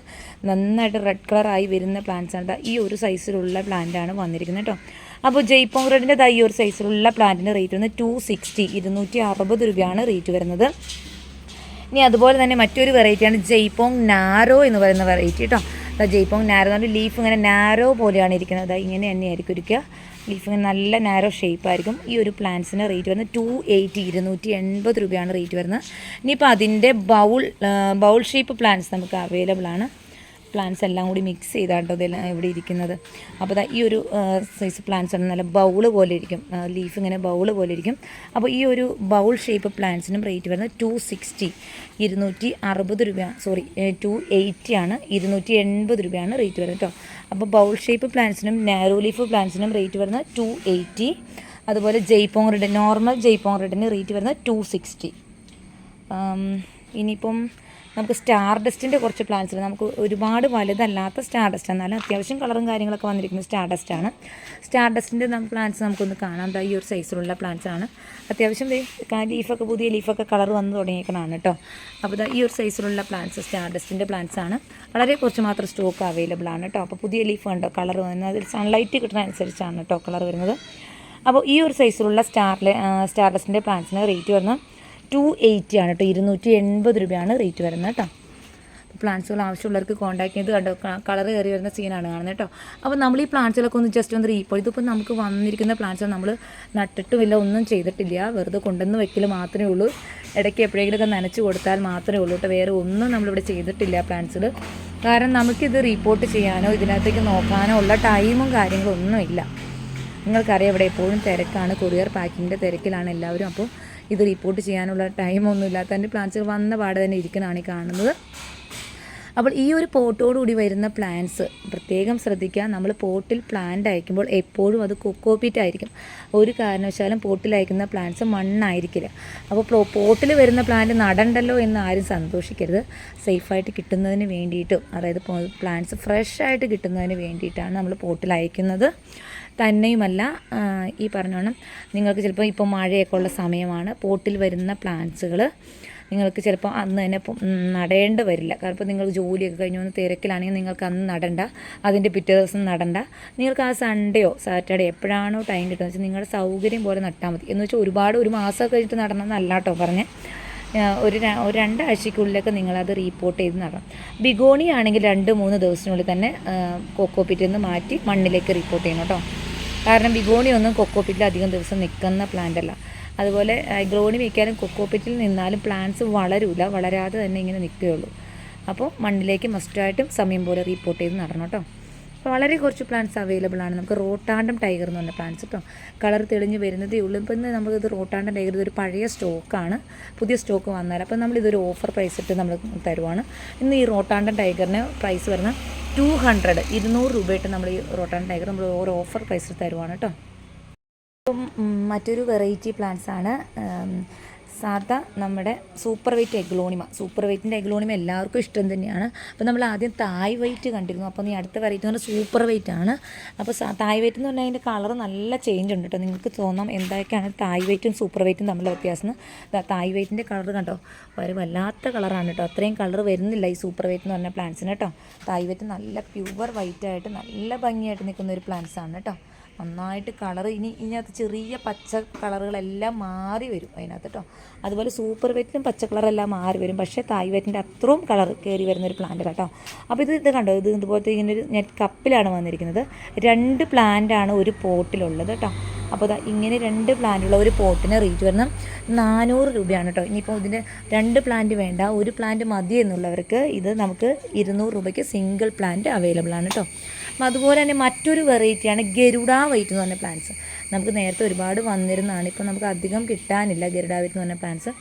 നന്നായിട്ട് റെഡ് കളറായി വരുന്ന പ്ലാന്റ്സ് ആണ്. ഈ ഒരു സൈസിലുള്ള പ്ലാന്റ് ആണ് വന്നിരിക്കുന്നത് കേട്ടോ അപ്പോൾ ജയ്പോങ് റെഡിന്റെ ഈ ഒരു സൈസിലുള്ള പ്ലാന്റിന്റെ റേറ്റ് വന്ന് ടു സിക്സ്റ്റി ഇരുന്നൂറ്റി അറുപത് രൂപയാണ് റേറ്റ് വരുന്നത്. ഇനി അതുപോലെ തന്നെ മറ്റൊരു വെറൈറ്റിയാണ് ജയ്പോങ് നാരോ എന്ന് പറയുന്ന വെറൈറ്റി കേട്ടോ ജയ്പോങ് നാരോ എന്ന് പറഞ്ഞാൽ ലീഫ് ഇങ്ങനെ നാരോ പോലെയാണ് ഇരിക്കുന്നത്. ദാ ഇങ്ങനെ തന്നെയായിരിക്കും ഇരിക്കുക. ലീഫ് ഇങ്ങനെ നല്ല നാരോ ഷേപ്പ് ആയിരിക്കും. ഈ ഒരു പ്ലാന്റ്സിന് റേറ്റ് വരുന്നത് ടു എയ്റ്റി ഇരുന്നൂറ്റി എൺപത് രൂപയാണ് റേറ്റ് വരുന്നത്. ഇനിയിപ്പോൾ അതിന്റെ ബൗൾ ബൗൾ ഷേപ്പ് പ്ലാന്റ്സ് നമുക്ക് അവൈലബിൾ ആണ്. പ്ലാന്റ്സ് എല്ലാം കൂടി മിക്സ് ചെയ്താട്ടോ ഇതെല്ലാം ഇവിടെ ഇരിക്കുന്നത്. അപ്പോൾ ഈ ഒരു സൈസ് പ്ലാന്റ്സ് ആണ് നല്ല ബൗൾ പോലെ ഇരിക്കും. ലീഫ് ഇങ്ങനെ ബൗൾ പോലെ ഇരിക്കും. അപ്പോൾ ഈ ഒരു ബൗൾ ഷേപ്പ് പ്ലാന്റ്സിനും റേറ്റ് വരുന്നത് ടു സിക്സ്റ്റി ഇരുന്നൂറ്റി അറുപത് രൂപ സോറി ടു എയ്റ്റി ആണ്. ഇരുന്നൂറ്റി എൺപത് രൂപയാണ് റേറ്റ് വരുന്നത് കേട്ടോ അപ്പോൾ ബൗൾ ഷേപ്പ് പ്ലാന്റ്സിനും നാരോ ലീഫ് പ്ലാന്റ്സിനും റേറ്റ് വരുന്നത് ടു എയ്റ്റി അതുപോലെ ജയ്പോങ് റെഡ് നോർമൽ ജയ്പോങ് റെഡിന് റേറ്റ് വരുന്നത് ടു സിക്സ്റ്റി ഇനിയിപ്പം നമുക്ക് സ്റ്റാർ ഡസ്റ്റിന്റെ കുറച്ച് പ്ലാന്റ്സ് ഉണ്ട് നമുക്ക് ഒരുപാട് വലുതല്ലാത്ത സ്റ്റാർ ഡസ്റ്റ് എന്നാലും അത്യാവശ്യം കളറും കാര്യങ്ങളൊക്കെ വന്നിരിക്കുന്നത് സ്റ്റാർ ഡസ്റ്റ് ആണ്. സ്റ്റാർ ഡസ്റ്റിന്റെ പ്ലാന്റ്സ് നമുക്കൊന്ന് കാണാം. ഈ ഒരു സൈസിലുള്ള പ്ലാന്റ്സ് ആണ്. അത്യാവശ്യം ലീഫൊക്കെ പുതിയ ലീഫൊക്കെ കളർ വന്ന് തുടങ്ങിയേക്കണതാണ് കേട്ടോ അപ്പോൾ ഈ ഒരു സൈസിലുള്ള പ്ലാന്റ്സ് സ്റ്റാർ ഡസ്റ്റിന്റെ പ്ലാന്റ്സ് ആണ്. വളരെ കുറച്ച് മാത്രം സ്റ്റോക്ക് അവൈലബിൾ ആണ് കേട്ടോ അപ്പോൾ പുതിയ ലീഫ് കണ്ടോ? കളർ വരുന്നത് അതിൽ സൺലൈറ്റ് കിട്ടുന്ന അനുസരിച്ചാണ് കേട്ടോ കളർ വരുന്നത്. അപ്പോൾ ഈ ഒരു സൈസിലുള്ള സ്റ്റാറിലെ ഡസ്റ്റിന്റെ പ്ലാന്റ്സിന് റേറ്റ് വരുന്നത് ടു എയ്റ്റി ആണ് കേട്ടോ ഇരുന്നൂറ്റി എൺപത് രൂപയാണ് റേറ്റ് വരുന്നത് കേട്ടോ പ്ലാന്റ്സുകൾ ആവശ്യമുള്ളവർക്ക് കോൺടാക്ട് ചെയ്ത് കണ്ടോ കളർ കയറി വരുന്ന സീനാണ് കാണുന്നത് കേട്ടോ അപ്പോൾ നമ്മൾ ഈ പ്ലാന്റ്സുകളൊക്കെ ഒന്ന് ജസ്റ്റ് ഒന്ന് റീപ്പോൾ ഇതിപ്പോൾ നമുക്ക് വന്നിരിക്കുന്ന പ്ലാന്റ്സ് നമ്മൾ നട്ടിട്ടുമില്ല ഒന്നും ചെയ്തിട്ടില്ല. വെറുതെ കൊണ്ടുവന്ന് വെക്കൽ മാത്രമേ ഉള്ളൂ. ഇടയ്ക്ക് എപ്പോഴെങ്കിലുമൊക്കെ നനച്ച് കൊടുത്താൽ മാത്രമേ ഉള്ളൂ കേട്ടോ വേറെ ഒന്നും നമ്മളിവിടെ ചെയ്തിട്ടില്ല പ്ലാന്റ്സിൽ കാരണം നമുക്കിത് റിപ്പോർട്ട് ചെയ്യാനോ ഇതിനകത്തേക്ക് നോക്കാനോ ഉള്ള ടൈമും കാര്യങ്ങളും ഒന്നുമില്ല. നിങ്ങൾക്കറിയാം ഇവിടെ എപ്പോഴും തിരക്കാണ്. കൊറിയർ പാക്കിങ്ങിന്റെ തിരക്കിലാണ് എല്ലാവരും. അപ്പോൾ ഇത് റിപ്പോർട്ട് ചെയ്യാനുള്ള ടൈമൊന്നും ഇല്ലാത്ത എന്റെ പ്ലാന്റ്സുകൾ വന്ന പാടെ തന്നെ ഇരിക്കുന്നതാണ് ഈ കാണുന്നത്. അപ്പോൾ ഈ ഒരു പോട്ടോടുകൂടി വരുന്ന പ്ലാന്റ്സ് പ്രത്യേകം ശ്രദ്ധിക്കുക. നമ്മൾ പോട്ടിൽ പ്ലാന്റ് അയക്കുമ്പോൾ എപ്പോഴും അത് കൊക്കോപ്പിറ്റ് ആയിരിക്കും. ഒരു കാരണവശാലും പോട്ടിൽ അയക്കുന്ന പ്ലാന്റ്സ് മണ്ണായിരിക്കില്ല. അപ്പോൾ പോട്ടിൽ വരുന്ന പ്ലാന്റ് നടണ്ടല്ലോ എന്ന് ആരും സന്തോഷിക്കരുത്. സേഫായിട്ട് കിട്ടുന്നതിന് വേണ്ടിയിട്ടും അതായത് പ്ലാന്റ്സ് ഫ്രഷ് ആയിട്ട് കിട്ടുന്നതിന് വേണ്ടിയിട്ടാണ് നമ്മൾ പോട്ടിൽ അയക്കുന്നത്. തന്നെയുമല്ല ഈ പറഞ്ഞോണം. നിങ്ങൾക്ക് ചിലപ്പോൾ ഇപ്പോൾ മഴയൊക്കെ ഉള്ള സമയമാണ്. പോട്ടിൽ വരുന്ന പ്ലാന്റ്സുകൾ നിങ്ങൾക്ക് ചിലപ്പോൾ അന്ന് തന്നെ നടേണ്ട വരില്ല. കാരണം ഇപ്പോൾ നിങ്ങൾ ജോലിയൊക്കെ കഴിഞ്ഞ് വന്ന് തിരക്കിലാണെങ്കിൽ നിങ്ങൾക്ക് അന്ന് നടണ്ട. അതിന്റെ പിറ്റേ ദിവസം നടണ്ട. നിങ്ങൾക്ക് ആ സൺഡേയോ സാറ്റർഡേ എപ്പോഴാണോ ടൈം കിട്ടുന്നത് വെച്ചാൽ നിങ്ങളുടെ സൗകര്യം പോലെ നട്ടാൽ മതി. എന്ന് വെച്ചാൽ ഒരുപാട് ഒരു മാസം കഴിഞ്ഞിട്ട് നടണമെന്നല്ല കേട്ടോ പറഞ്ഞേ. ഒരു ഒരു രണ്ടാഴ്ചയ്ക്കുള്ളിലൊക്കെ നിങ്ങളത് റീപ്പോർട്ട് ചെയ്ത് നടണം. ബിഗോണി ആണെങ്കിൽ രണ്ട് മൂന്ന് ദിവസത്തിനുള്ളിൽ തന്നെ കൊക്കോ പിറ്റിൽ നിന്ന് മാറ്റി മണ്ണിലേക്ക് റിപ്പോർട്ട് ചെയ്യണം കേട്ടോ കാരണം ബിഗോണി ഒന്നും കൊക്കോ പിറ്റിൽ അധികം ദിവസം നിൽക്കുന്ന പ്ലാന്റ് അല്ല. അതുപോലെ ഗ്രോണി വയ്ക്കാനും കൊക്കോ പിറ്റിൽ നിന്നാലും പ്ലാന്റ്സ് വളരൂല വളരാതെ തന്നെ ഇങ്ങനെ നിൽക്കുകയുള്ളൂ. അപ്പോൾ മണ്ണിലേക്ക് മസ്റ്റായിട്ടും സമയം പോലെ റിപ്പോർട്ട് ചെയ്ത് നടണം കേട്ടോ വളരെ കുറച്ച് പ്ലാന്റ്സ് അവൈലബിൾ ആണ്. നമുക്ക് റോട്ടാണ്ടം ടൈഗർ എന്ന് പറഞ്ഞ പ്ലാന്റ്സ് കേട്ടോ കളർ തെളിഞ്ഞ് വരുന്നതേ ഉള്ളൂ. ഇപ്പം ഇന്ന് നമുക്കിത് റോട്ടാണ്ടം ടൈഗർ ഇതൊരു പഴയ സ്റ്റോക്കാണ് പുതിയ സ്റ്റോക്ക് വന്നാൽ അപ്പോൾ നമ്മളിതൊരു ഓഫർ പ്രൈസ് ഇട്ട് നമ്മൾ തരുവാണ്. ഇന്ന് ഈ റോട്ടാണ്ടം ടൈഗറിന് പ്രൈസ് വരുന്ന ടു ഹൺഡ്രഡ് ഇരുന്നൂറ് രൂപയായിട്ട് നമ്മൾ ഈ റോട്ടാണ്ടം ടൈഗർ നമ്മൾ ഓരോ ഓഫർ പ്രൈസിൽ തരുവാണ് കേട്ടോ ഇപ്പം മറ്റൊരു വെറൈറ്റി പ്ലാന്റ്സ് ആണ്. സാധാ നമ്മുടെ സൂപ്പർ വെയിറ്റ് എഗ്ലോണിമ. സൂപ്പർ വെയിറ്റിന്റെ എഗ്ലോണിമ എല്ലാവർക്കും ഇഷ്ടം തന്നെയാണ്. അപ്പോൾ നമ്മൾ ആദ്യം തായ് വെയിറ്റ് കണ്ടിരുന്നു. അപ്പോൾ നീ അടുത്ത വെറൈറ്റി എന്ന് പറഞ്ഞാൽ സൂപ്പർ വെയിറ്റ് ആണ്. അപ്പോൾ തായ് വെയിറ്റ് എന്ന് പറഞ്ഞാൽ അതിന്റെ കളർ നല്ല ചേഞ്ച് ഉണ്ട് കേട്ടോ നിങ്ങൾക്ക് തോന്നാം എന്തൊക്കെയാണ് തായ് വെയിറ്റും സൂപ്പർ വെയിറ്റും തമ്മിലുള്ള വ്യത്യാസം. തായ് വെയിറ്റിന്റെ കളർ കണ്ടോ? ഒരു വല്ലാത്ത കളറാണ് കേട്ടോ അത്രയും കളർ വരുന്നില്ല ഈ സൂപ്പർ വെയിറ്റ് എന്ന് പറഞ്ഞ പ്ലാന്റ്സിന് കേട്ടോ തായ് വെയിറ്റ് നല്ല പ്യുവർ വൈറ്റ് ആയിട്ട് നല്ല ഭംഗിയായിട്ട് നിൽക്കുന്ന ഒരു പ്ലാന്റ്സ് ആണ് കേട്ടോ നന്നായിട്ട് കളർ ഇനി ഇതിനകത്ത് ചെറിയ പച്ച കളറുകളെല്ലാം മാറി വരും അതിനകത്ത് കേട്ടോ അതുപോലെ സൂപ്പർ വെറ്റിനും പച്ച കളറെല്ലാം മാറി വരും. പക്ഷേ തായ് വെറ്റിന്റെ അത്രയും കളർ കയറി വരുന്ന ഒരു പ്ലാന്റ് കേട്ടോ അപ്പോൾ ഇത് ഇത് കണ്ടോ? ഇത് ഇതുപോലത്തെ ഇങ്ങനെ ഒരു നെറ്റ് കപ്പിലാണ് വന്നിരിക്കുന്നത്. രണ്ട് പ്ലാന്റാണ് ഒരു പോട്ടിലുള്ളത് കേട്ടോ അപ്പോൾ ദാ ഇങ്ങനെ രണ്ട് പ്ലാന്റുള്ള ഒരു പോട്ടിന് റേറ്റ് വരുന്നത് നാനൂറ് രൂപയാണ് കേട്ടോ ഇനിയിപ്പോൾ ഇതിന് രണ്ട് പ്ലാന്റ് വേണ്ട. ഒരു പ്ലാന്റ് മതി എന്നുള്ളവർക്ക് ഇത് നമുക്ക് ഇരുന്നൂറ് രൂപയ്ക്ക് സിംഗിൾ പ്ലാന്റ് അവൈലബിൾ ആണ് കേട്ടോ അതുപോലെ തന്നെ മറ്റൊരു വെറൈറ്റിയാണ് ഗരുഡ വൈറ്റ് എന്ന് പറഞ്ഞ പ്ലാന്റ്സ് നമുക്ക് നേരത്തെ ഒരുപാട് വന്നിരുന്നതാണ്. ഇപ്പോൾ നമുക്ക് അധികം കിട്ടാനില്ല ഗരുഡ വൈറ്റ് എന്ന് പറഞ്ഞ പ്ലാന്റ്സ്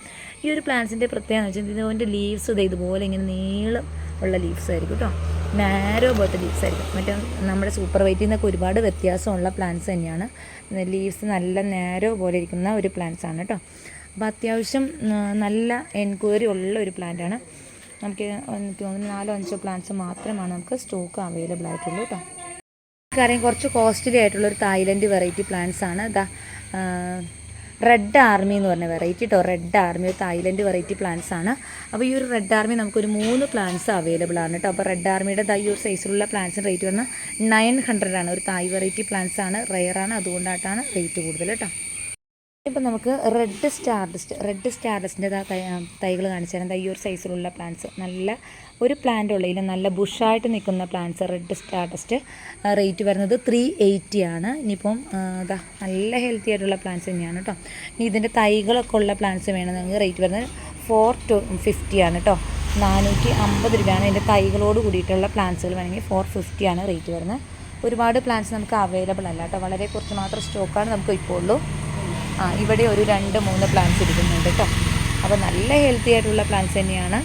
ഈ ഒരു പ്ലാന്റ്സിന്റെ പ്രത്യേകത എന്ന് വെച്ചാൽ ഇതിന്റെ ലീവ്സ് ഇത് ഇതുപോലെ ഇങ്ങനെ നീളം ഉള്ള ലീവ്സ് ആയിരിക്കും കേട്ടോ നാരോ പോലത്തെ ലീവ്സ് ആയിരിക്കും. മറ്റേ നമ്മുടെ സൂപ്പർ വൈറ്റിൽ നിന്നൊക്കെ ഒരുപാട് വ്യത്യാസമുള്ള പ്ലാന്റ്സ് തന്നെയാണ്. ലീവ്സ് നല്ല നാരോ പോലെ ഇരിക്കുന്ന ഒരു പ്ലാന്റ്സ് ആണ് കേട്ടോ അപ്പോൾ അത്യാവശ്യം നല്ല എൻക്വയറി ഉള്ള ഒരു പ്ലാന്റാണ് നമുക്ക് എനിക്ക് തോന്നുന്നു നാലോ അഞ്ചോ പ്ലാന്റ്സ് മാത്രമാണ് നമുക്ക് സ്റ്റോക്ക് അവൈലബിൾ ആയിട്ടുള്ളൂ കേട്ടോ കാര്യം കുറച്ച് കോസ്റ്റ്ലി ആയിട്ടുള്ള ഒരു തായ്ലൻഡ് വെറൈറ്റി പ്ലാന്റ്സ് ആണ്. ഇതാ റെഡ് ആർമി എന്ന് പറഞ്ഞ വെറൈറ്റി കേട്ടോ റെഡ് ആർമി ഒരു തായ്ലൻഡ് വെറൈറ്റി പ്ലാന്റ്സ് ആണ്. അപ്പോൾ ഈ ഒരു റെഡ് ആർമി നമുക്കൊരു മൂന്ന് പ്ലാന്റ്സ് അവൈലബിൾ ആണ് കേട്ടോ അപ്പോൾ റെഡ് ആർമിയുടെ ദാ ഈ ഒരു സൈസിലുള്ള പ്ലാന്റ്സിന് റേറ്റ് വരുന്നത് നയൻ ഹൺഡ്രഡ് ആണ്. ഒരു തായ് വെറൈറ്റി പ്ലാന്റ്സ് ആണ്. റെയർ ആണ്. അതുകൊണ്ടായിട്ടാണ് റേറ്റ് കൂടുതൽ കേട്ടോ ഇപ്പം നമുക്ക് റെഡ് സ്റ്റാർഡസ്റ്റ് റെഡ് സ്റ്റാർഡസ്റ്റിന്റെ തൈകൾ കാണിച്ചു തരാം. ഈ ഒരു സൈസിലുള്ള പ്ലാന്റ്സ് നല്ല ഒരു പ്ലാന്റ് ഉള്ളതിൽ നല്ല ബുഷായിട്ട് നിൽക്കുന്ന പ്ലാന്റ്സ് റെഡ് സ്റ്റാർഡസ്റ്റ് റേറ്റ് വരുന്നത് ത്രീ എയ്റ്റി ആണ്. ഇനിയിപ്പം ഇതാ നല്ല ഹെൽത്തി ആയിട്ടുള്ള പ്ലാന്റ്സ് തന്നെയാണ് കേട്ടോ ഇനി ഇതിന്റെ തൈകളൊക്കെ ഉള്ള പ്ലാന്റ്സ് വേണമെങ്കിൽ റേറ്റ് വരുന്നത് ഫോർ ടു ഫിഫ്റ്റി ആണ് കേട്ടോ നാനൂറ്റി അമ്പത് രൂപയാണ് ഇതിന്റെ തൈകളോട് കൂടിയിട്ടുള്ള പ്ലാന്റ്സുകൾ വേണമെങ്കിൽ ഫോർ ഫിഫ്റ്റി ആണ് റേറ്റ് വരുന്നത്. ഒരുപാട് പ്ലാന്റ്സ് നമുക്ക് അവൈലബിൾ അല്ല കേട്ടോ വളരെ കുറച്ച് മാത്രം സ്റ്റോക്കാണ് നമുക്ക് ഇപ്പോൾ ഉള്ളൂ ആ ഇവിടെ ഒരു രണ്ട് മൂന്ന് പ്ലാന്റ്സ് ഇരിക്കുന്നുണ്ട് കേട്ടോ. അപ്പോൾ നല്ല ഹെൽത്തി ആയിട്ടുള്ള പ്ലാന്റ്സ് തന്നെയാണ്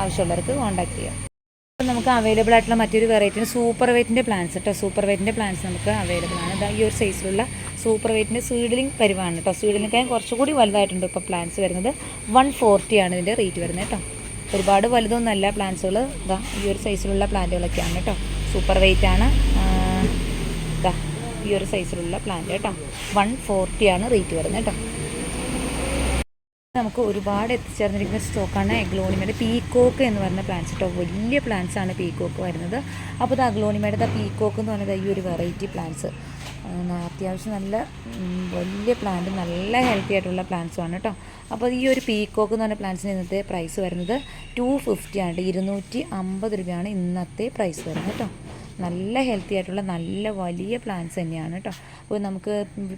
ആവശ്യമുള്ളവർക്ക് കോൺടാക്ട് ചെയ്യാം. അപ്പോൾ നമുക്ക് അവൈലബിൾ ആയിട്ടുള്ള മറ്റൊരു വെറൈറ്റി സൂപ്പർ വെയ്റ്റിന്റെ പ്ലാന്റ്സ് കേട്ടോ സൂപ്പർ വെയ്റ്റിന്റെ പ്ലാന്റ്സ് നമുക്ക് അവൈലബിൾ ആണ്. ഇതാ ഈ ഒരു സൈസിലുള്ള സൂപ്പർ വെയ്റ്റിന്റെ സീഡ്ലിംഗ് പരിവാണ് കേട്ടോ സീഡ്ലിംഗ് കുറച്ചുകൂടി വലുതായിട്ടുണ്ട് ഇപ്പോൾ പ്ലാന്റ്സ് വരുന്നത്. വൺ ഫോർട്ടിയാണ് ഇതിന്റെ റേറ്റ് വരുന്നത് കേട്ടോ ഒരുപാട് വലുതൊന്നുമല്ല പ്ലാന്റ്സുകൾ ഇതാ ഈ ഒരു സൈസിലുള്ള പ്ലാന്റുകളൊക്കെയാണ് കേട്ടോ സൂപ്പർ വെയ്റ്റ് ആണ്. ഇതാ ഈ ഒരു സൈസിലുള്ള പ്ലാന്റ് കേട്ടോ. വൺ ആണ് റേറ്റ് വരുന്നത് കേട്ടോ. നമുക്ക് ഒരുപാട് എത്തിച്ചേർന്നിരിക്കുന്ന സ്റ്റോക്കാണ് അഗ്ലോണിമയുടെ പീക്കോക്ക് എന്ന് പറയുന്ന പ്ലാന്റ്സ് കേട്ടോ. വലിയ പ്ലാന്റ്സ് ആണ് പീക്കോക്ക് വരുന്നത്. അപ്പോൾ ഇത് അഗ്ലോണിമയുടെ പീക്കോക്ക് എന്ന് പറയുന്നത് ഈ ഒരു വെറൈറ്റി പ്ലാന്റ്സ് അത്യാവശ്യം നല്ല വലിയ പ്ലാന്റ് നല്ല ഹെൽത്തി ആയിട്ടുള്ള പ്ലാന്റ്സും ആണ് കേട്ടോ. അപ്പോൾ ഈ ഒരു പീക്കോക്ക് എന്ന് പറഞ്ഞ പ്ലാന്റ്സിന് ഇന്നത്തെ പ്രൈസ് വരുന്നത് ടു ഫിഫ്റ്റി ആണ് ഇരുന്നൂറ്റി അമ്പത് രൂപയാണ് ഇന്നത്തെ പ്രൈസ് വരുന്നത് കേട്ടോ. നല്ല ഹെൽത്തി ആയിട്ടുള്ള നല്ല വലിയ പ്ലാന്റ്സ് തന്നെയാണ് കേട്ടോ അപ്പോൾ നമുക്ക്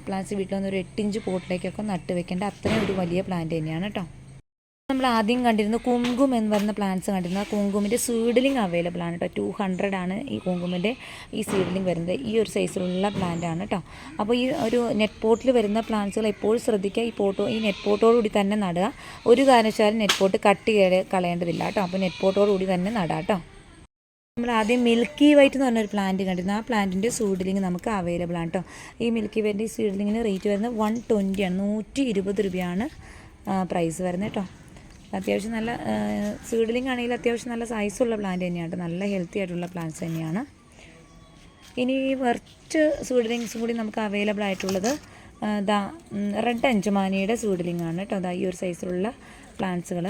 പ്ലാന്റ്സ് വീട്ടിൽ നിന്ന് ഒരു എട്ടിഞ്ച് പോട്ടിലേക്കൊക്കെ നട്ട് വെക്കേണ്ട അത്രയും ഒരു വലിയ പ്ലാന്റ് തന്നെയാണ് കേട്ടോ നമ്മൾ ആദ്യം കണ്ടിരുന്ന കുങ്കും എന്ന് പറയുന്ന പ്ലാന്റ്സ് കണ്ടിരുന്ന കുങ്കുമിന്റെ സീഡ്ലിംഗ് അവൈലബിൾ ആണ് കേട്ടോ ടു ഹൺഡ്രഡ് ആണ് ഈ കുങ്കുമിന്റെ ഈ സീഡ്ലിംഗ് വരുന്നത്. ഈ ഒരു സൈസിലുള്ള പ്ലാന്റ് ആണ് കേട്ടോ അപ്പോൾ ഈ ഒരു നെറ്റ് പോട്ടിൽ വരുന്ന പ്ലാന്റ്സുകൾ എപ്പോഴും ശ്രദ്ധിക്കുക. ഈ പോട്ടോ ഈ നെറ്റ് പോട്ടോടുകൂടി തന്നെ നടുക. ഒരു കാരണവശാലും നെറ്റ് പോട്ട് കട്ട് കളയേണ്ടതില്ല കേട്ടോ അപ്പോൾ നെറ്റ് പോട്ടോടുകൂടി തന്നെ നടാം കേട്ടോ നമ്മൾ ആദ്യം മിൽക്കി വൈറ്റ് എന്ന് പറഞ്ഞൊരു പ്ലാന്റ് കണ്ടിരുന്നു. ആ പ്ലാന്റിന്റെ സീഡ്ലിംഗ് നമുക്ക് അവൈലബിൾ ആണ് കേട്ടോ ഈ മിൽക്കി വൈറ്റിന്റെ സീഡ്ലിങ്ങിന് റേറ്റ് വരുന്നത് വൺ ട്വന്റിയാണ് നൂറ്റി ഇരുപത് രൂപയാണ് പ്രൈസ് വരുന്നത് കേട്ടോ അത്യാവശ്യം നല്ല സീഡ്ലിംഗ് ആണെങ്കിൽ അത്യാവശ്യം നല്ല സൈസുള്ള പ്ലാന്റ് തന്നെയാണ് കേട്ടോ നല്ല ഹെൽത്തി ആയിട്ടുള്ള പ്ലാന്റ്സ് തന്നെയാണ്. ഇനി കുറച്ച് സീഡ്ലിങ്സും കൂടി നമുക്ക് അവൈലബിൾ ആയിട്ടുള്ളത് ദാ റെഡ് അഞ്ചുമാനിയുടെ സീഡ്ലിംഗ് ആണ് കേട്ടോ ദാ ഈ ഒരു സൈസിലുള്ള പ്ലാന്റ്സുകൾ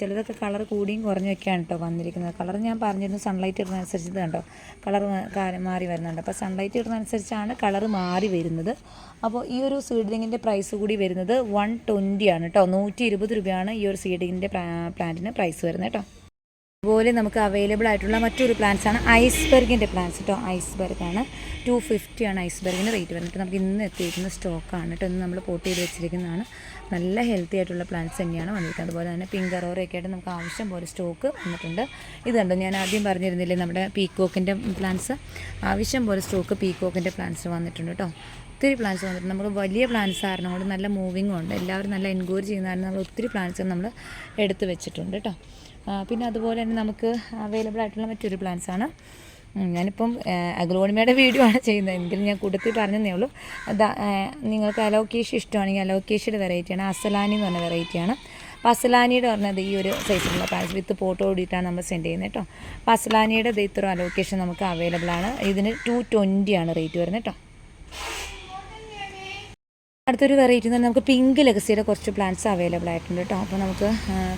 ചിലതൊക്കെ കളർ കൂടിയും കുറഞ്ഞൊക്കെയാണ് കേട്ടോ വന്നിരിക്കുന്നത്. കളർ ഞാൻ പറഞ്ഞിരുന്നു സൺലൈറ്റ് ഇടുന്നതനുസരിച്ച് കണ്ടോ കളർ മാറി വരുന്നുണ്ട്. അപ്പോൾ സൺലൈറ്റ് ഇടുന്നതനുസരിച്ചാണ് കളർ മാറി വരുന്നത്. അപ്പോൾ ഈ ഒരു സീഡ്ലിങ്ങിന്റെ പ്രൈസ് കൂടി വരുന്നത് വൺ ട്വന്റി ആണ് കേട്ടോ. നൂറ്റി ഇരുപത് രൂപയാണ് ഈ ഒരു സീഡിങ്ങിന്റെ പ്ലാന്റിന് പ്രൈസ് വരുന്നത് കേട്ടോ. അതുപോലെ നമുക്ക് അവൈലബിൾ ആയിട്ടുള്ള മറ്റൊരു പ്ലാന്റ്സ് ആണ് ഐസ്ബർഗിന്റെ പ്ലാന്റ്സ് കേട്ടോ. ആണ്. ടു ഫിഫ്റ്റിയാണ് ആണ് ഐസ്ബർഗിന് റേറ്റ് വരുന്നത്. നമുക്ക് ഇന്ന് എത്തിയിരിക്കുന്ന സ്റ്റോക്കാണ് കേട്ടോ. ഇന്ന് നമ്മൾ പോട്ട് ചെയ്ത് വെച്ചിരിക്കുന്നതാണ്. നല്ല ഹെൽത്തി ആയിട്ടുള്ള പ്ലാന്റ്സ് തന്നെയാണ് വന്നിരിക്കുന്നത്. അതുപോലെ തന്നെ പിങ്ക് അറോറയൊക്കെ ആയിട്ട് നമുക്ക് ആവശ്യം പോലെ സ്റ്റോക്ക് വന്നിട്ടുണ്ട്. ഇത് കണ്ടോ ഞാൻ ആദ്യം പറഞ്ഞിരുന്നില്ലേ നമ്മുടെ പീക്കോക്കിന്റെ പ്ലാന്റ്സ് ആവശ്യം പോലെ സ്റ്റോക്ക് പീക്കോക്കിന്റെ പ്ലാന്റ്സ് വന്നിട്ടുണ്ട് കേട്ടോ. ഒത്തിരി പ്ലാന്റ്സ് വന്നിട്ടുണ്ട്. നമ്മൾ വലിയ പ്ലാന്റ്സ് കാരണം കൊണ്ട് നല്ല മൂവിങ്ങും ഉണ്ട്. എല്ലാവരും നല്ല എൻക്വയറി ചെയ്യുന്ന കാരണം നമ്മൾ ഒത്തിരി പ്ലാന്റ്സ് നമ്മൾ എടുത്ത് വെച്ചിട്ടുണ്ട് കേട്ടോ. പിന്നെ അതുപോലെ തന്നെ നമുക്ക് അവൈലബിൾ ആയിട്ടുള്ള മറ്റൊരു പ്ലാന്റ്സാണ് ഞാനിപ്പം അഗ്ലോണിമയുടെ വീഡിയോ ആണ് ചെയ്യുന്നത്. എങ്കിലും ഞാൻ കൂട്ടത്തിൽ പറഞ്ഞതേ ഉള്ളൂ. നിങ്ങൾക്ക് അലോക്കേഷ് ഇഷ്ടമാണെങ്കിൽ അലോക്കേഷയുടെ വെറൈറ്റിയാണ് അസലാനി എന്ന് പറഞ്ഞ വെറൈറ്റിയാണ് അപ്പോൾ അസലാനിയുടെ പറഞ്ഞത് ഈ ഒരു സൈസിലുള്ള പാൻസ് വിത്ത് ഫോട്ടോ കൂടിയിട്ടാണ് നമ്മൾ സെൻഡ് ചെയ്യുന്നത് കേട്ടോ. അപ്പോൾ അസലാനിയുടെ ഇത് ഇത്ര അലോക്കേഷൻ നമുക്ക് അവൈലബിൾ ആണ്. ഇതിന് ടു ട്വന്റി ആണ് റേറ്റ് വരുന്നത് കേട്ടോ. അടുത്തൊരു വെറൈറ്റി എന്ന് പറഞ്ഞാൽ നമുക്ക് പിങ്ക് ലെഗസിയുടെ കുറച്ച് പ്ലാന്റ്സ് അവൈലബിൾ ആയിട്ടുണ്ട് കേട്ടോ അപ്പോൾ നമുക്ക്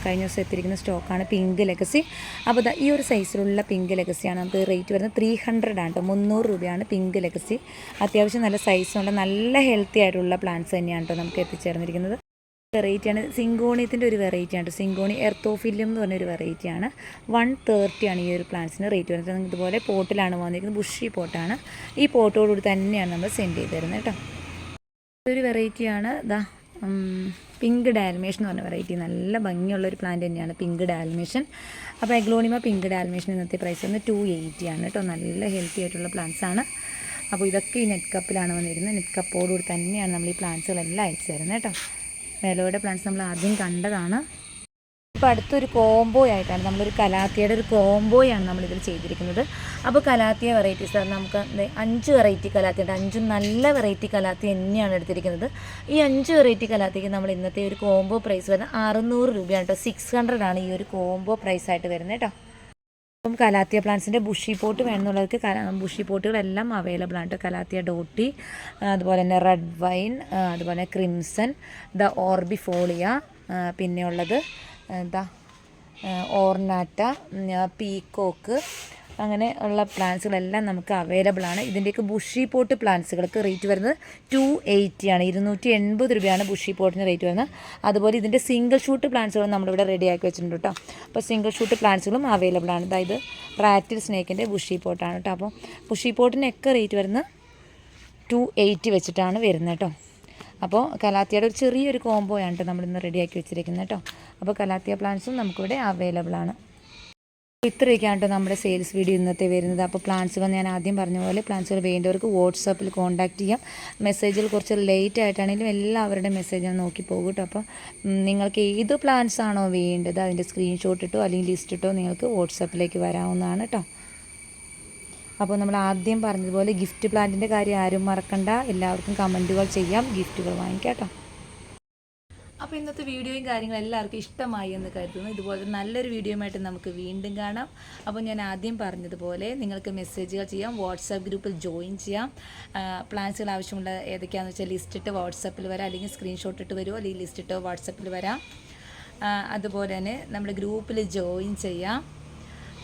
കഴിഞ്ഞ ദിവസം എത്തിയിരിക്കുന്ന സ്റ്റോക്കാണ് പിങ്ക് ലെഗസി അപ്പോൾ ഈ ഒരു സൈസിലുള്ള പിങ്ക് ലെഗസിയാണ് നമുക്ക് റേറ്റ് വരുന്നത് ത്രീ ഹൺഡ്രഡ് ആണ് കേട്ടോ മുന്നൂറ് രൂപയാണ് പിങ്ക് ലെഗസി അത്യാവശ്യം നല്ല സൈസുള്ള നല്ല ഹെൽത്തി ആയിട്ടുള്ള പ്ലാന്റ്സ് തന്നെയാണ് കേട്ടോ നമുക്ക് എത്തിച്ചേർന്നിരിക്കുന്നത്. വെറൈറ്റിയാണ് സിങ്കോണിയത്തിന്റെ ഒരു വെറൈറ്റിയാണ് സിങ്കോണി എർത്തോഫില്യം എന്ന് പറഞ്ഞൊരു വെറൈറ്റിയാണ് വൺ തേർട്ടിയാണ് ഈ ഒരു പ്ലാന്റ്സിന് റേറ്റ് വരുന്നത്. ഇതുപോലെ പോട്ടിലാണ് വന്നിരിക്കുന്നത്. ബുഷി പോട്ടാണ് ഈ പോട്ടോടുകൂടി തന്നെയാണ് നമ്മൾ സെൻഡ് ചെയ്ത് തരുന്നത് കേട്ടോ ഒരു വെറൈറ്റിയാണ് ഇതാ പിങ്ക് ഡാൽമേഷൻ എന്ന് പറഞ്ഞ വെറൈറ്റി നല്ല ഭംഗിയുള്ള ഒരു പ്ലാന്റ് തന്നെയാണ് പിങ്ക് ഡാൽമേഷൻ അപ്പോൾ എഗ്ലോണിമ പിങ്ക് ഡാൽമേഷൻ ഇന്നത്തെ പ്രൈസ് വന്ന് ടു എയ്റ്റി ആണ് കേട്ടോ. നല്ല ഹെൽത്തി ആയിട്ടുള്ള പ്ലാന്റ്സ് ആണ്. അപ്പോൾ ഇതൊക്കെ ഈ നെറ്റ് കപ്പിലാണ് വന്നിരുന്നത്. നെറ്റ് കപ്പോടുകൂടി തന്നെയാണ് നമ്മൾ ഈ പ്ലാന്റ്സുകളെല്ലാം അയച്ചു തരുന്നത് കേട്ടോ. മേലോയുടെ പ്ലാന്റ്സ് നമ്മൾ ആദ്യം കണ്ടതാണ്. ഇപ്പോൾ അടുത്തൊരു കോംബോ ആയിട്ടാണ് നമ്മളൊരു കലാത്തിയുടെ ഒരു കോംബോയാണ് നമ്മളിതിൽ ചെയ്തിരിക്കുന്നത്. അപ്പോൾ കലാത്തിയ വെറൈറ്റീസ് ആണ് നമുക്ക് അഞ്ച് വെറൈറ്റി കലാത്തി ഉണ്ട്. അഞ്ചും നല്ല വെറൈറ്റി കലാത്തി തന്നെയാണ് എടുത്തിരിക്കുന്നത്. ഈ അഞ്ച് വെറൈറ്റി കലാത്തിക്ക് നമ്മൾ ഇന്നത്തെ ഒരു കോംബോ പ്രൈസ് വരുന്നത് അറുന്നൂറ് രൂപയാണ് കേട്ടോ. സിക്സ് ഹൺഡ്രഡ് ആണ് ഈ ഒരു കോംബോ പ്രൈസ് ആയിട്ട് വരുന്നത് കേട്ടോ. അപ്പം കലാത്തിയ പ്ലാന്റ്സിന്റെ ബുഷി പോട്ട് വേണമെന്നുള്ളവർക്ക് ബുഷി പോട്ടുകളെല്ലാം അവൈലബിൾ ആണ് കലാത്തിയ ഡോട്ടി അതുപോലെ തന്നെ റെഡ് വൈൻ അതുപോലെ ക്രിംസൺ ദ ഓർബിഫോളിയ പിന്നെയുള്ളത് എന്താ ഓർനാറ്റ പീക്കോക്ക് അങ്ങനെ ഉള്ള പ്ലാന്റ്സുകളെല്ലാം നമുക്ക് അവൈലബിൾ ആണ്. ഇതിന്റെയൊക്കെ ബുഷി പോട്ട് പ്ലാന്റ്സുകൾക്ക് റേറ്റ് വരുന്നത് ടു എയ്റ്റി ആണ്. ഇരുന്നൂറ്റി എൺപത് രൂപയാണ് ബുഷി പോട്ടിന് റേറ്റ് വരുന്നത്. അതുപോലെ ഇതിന്റെ സിംഗിൾ ഷൂട്ട് പ്ലാന്റ്സുകളും നമ്മളിവിടെ റെഡി ആക്കി വെച്ചിട്ടുണ്ട് കേട്ടോ അപ്പോൾ സിംഗിൾ ഷൂട്ട് പ്ലാന്റ്സുകളും അവൈലബിൾ ആണ്. അതായത് റാറ്റിൽ സ്നേക്കിന്റെ ബുഷി പോട്ടാണ് കേട്ടോ അപ്പോൾ ബുഷി പോട്ടിനൊക്കെ റേറ്റ് വരുന്നത് ടു എയ്റ്റി വെച്ചിട്ടാണ് വരുന്നത് കേട്ടോ അപ്പോൾ കലാത്തിയുടെ ഒരു ചെറിയൊരു കോംബോയാണ് കേട്ടോ നമ്മളിന്ന് റെഡിയാക്കി വെച്ചിരിക്കുന്നത് കേട്ടോ. അപ്പോൾ കലാത്തിയ പ്ലാന്റ്സും നമുക്കിവിടെ അവൈലബിൾ ആണ്. ഇത്രയൊക്കെയാണ് കേട്ടോ നമ്മുടെ സെയിൽസ് വീഡിയോ ഇന്നത്തെ വരുന്നത്. അപ്പോൾ പ്ലാൻസുകൾ ഞാൻ ആദ്യം പറഞ്ഞ പോലെ പ്ലാൻസുകൾ വേണ്ടവർക്ക് വാട്സാപ്പിൽ കോൺടാക്റ്റ് ചെയ്യാം. മെസ്സേജിൽ കുറച്ച് ലേറ്റ് ആയിട്ടാണെങ്കിലും എല്ലാവരുടെ മെസ്സേജ് ഞാൻ നോക്കി പോകും കേട്ടോ. അപ്പോൾ നിങ്ങൾക്ക് ഏത് പ്ലാൻസ് ആണോ വേണ്ടത് അതിന്റെ സ്ക്രീൻഷോട്ട് ഇട്ടോ അല്ലെങ്കിൽ ലിസ്റ്റ് ഇട്ടോ നിങ്ങൾക്ക് വാട്സാപ്പിലേക്ക് വരാവുന്നതാണ് കേട്ടോ. അപ്പോൾ നമ്മൾ ആദ്യം പറഞ്ഞതുപോലെ ഗിഫ്റ്റ് പ്ലാന്റിന്റെ കാര്യം ആരും മറക്കണ്ട. എല്ലാവർക്കും കമന്റുകൾ ചെയ്യാം ഗിഫ്റ്റുകൾ വാങ്ങിക്കാം അപ്പോൾ ഇന്നത്തെ വീഡിയോയും കാര്യങ്ങളും എല്ലാവർക്കും ഇഷ്ടമായി എന്ന് കരുതുന്നു. ഇതുപോലെ നല്ലൊരു വീഡിയോയുമായിട്ട് നമുക്ക് വീണ്ടും കാണാം. അപ്പോൾ ഞാൻ ആദ്യം പറഞ്ഞതുപോലെ നിങ്ങൾക്ക് മെസ്സേജുകൾ ചെയ്യാം വാട്സാപ്പ് ഗ്രൂപ്പിൽ ജോയിൻ ചെയ്യാം. പ്ലാൻസുകൾ ആവശ്യമുള്ള ഏതൊക്കെയാണെന്ന് വെച്ചാൽ ലിസ്റ്റ് ഇട്ട് വാട്സാപ്പിൽ വരാം അല്ലെങ്കിൽ സ്ക്രീൻഷോട്ട് ഇട്ട് വരുമോ അല്ലെങ്കിൽ ലിസ്റ്റ് ഇട്ട് വാട്സാപ്പിൽ വരാം. അതുപോലെ തന്നെ നമ്മുടെ ഗ്രൂപ്പിൽ ജോയിൻ ചെയ്യാം.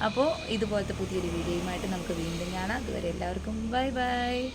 അപ്പോൾ ഇതുപോലത്തെ പുതിയൊരു വീഡിയോയുമായിട്ട് നമുക്ക് വീണ്ടും കാണാം. അതുവരെ എല്ലാവർക്കും ബൈ ബൈ.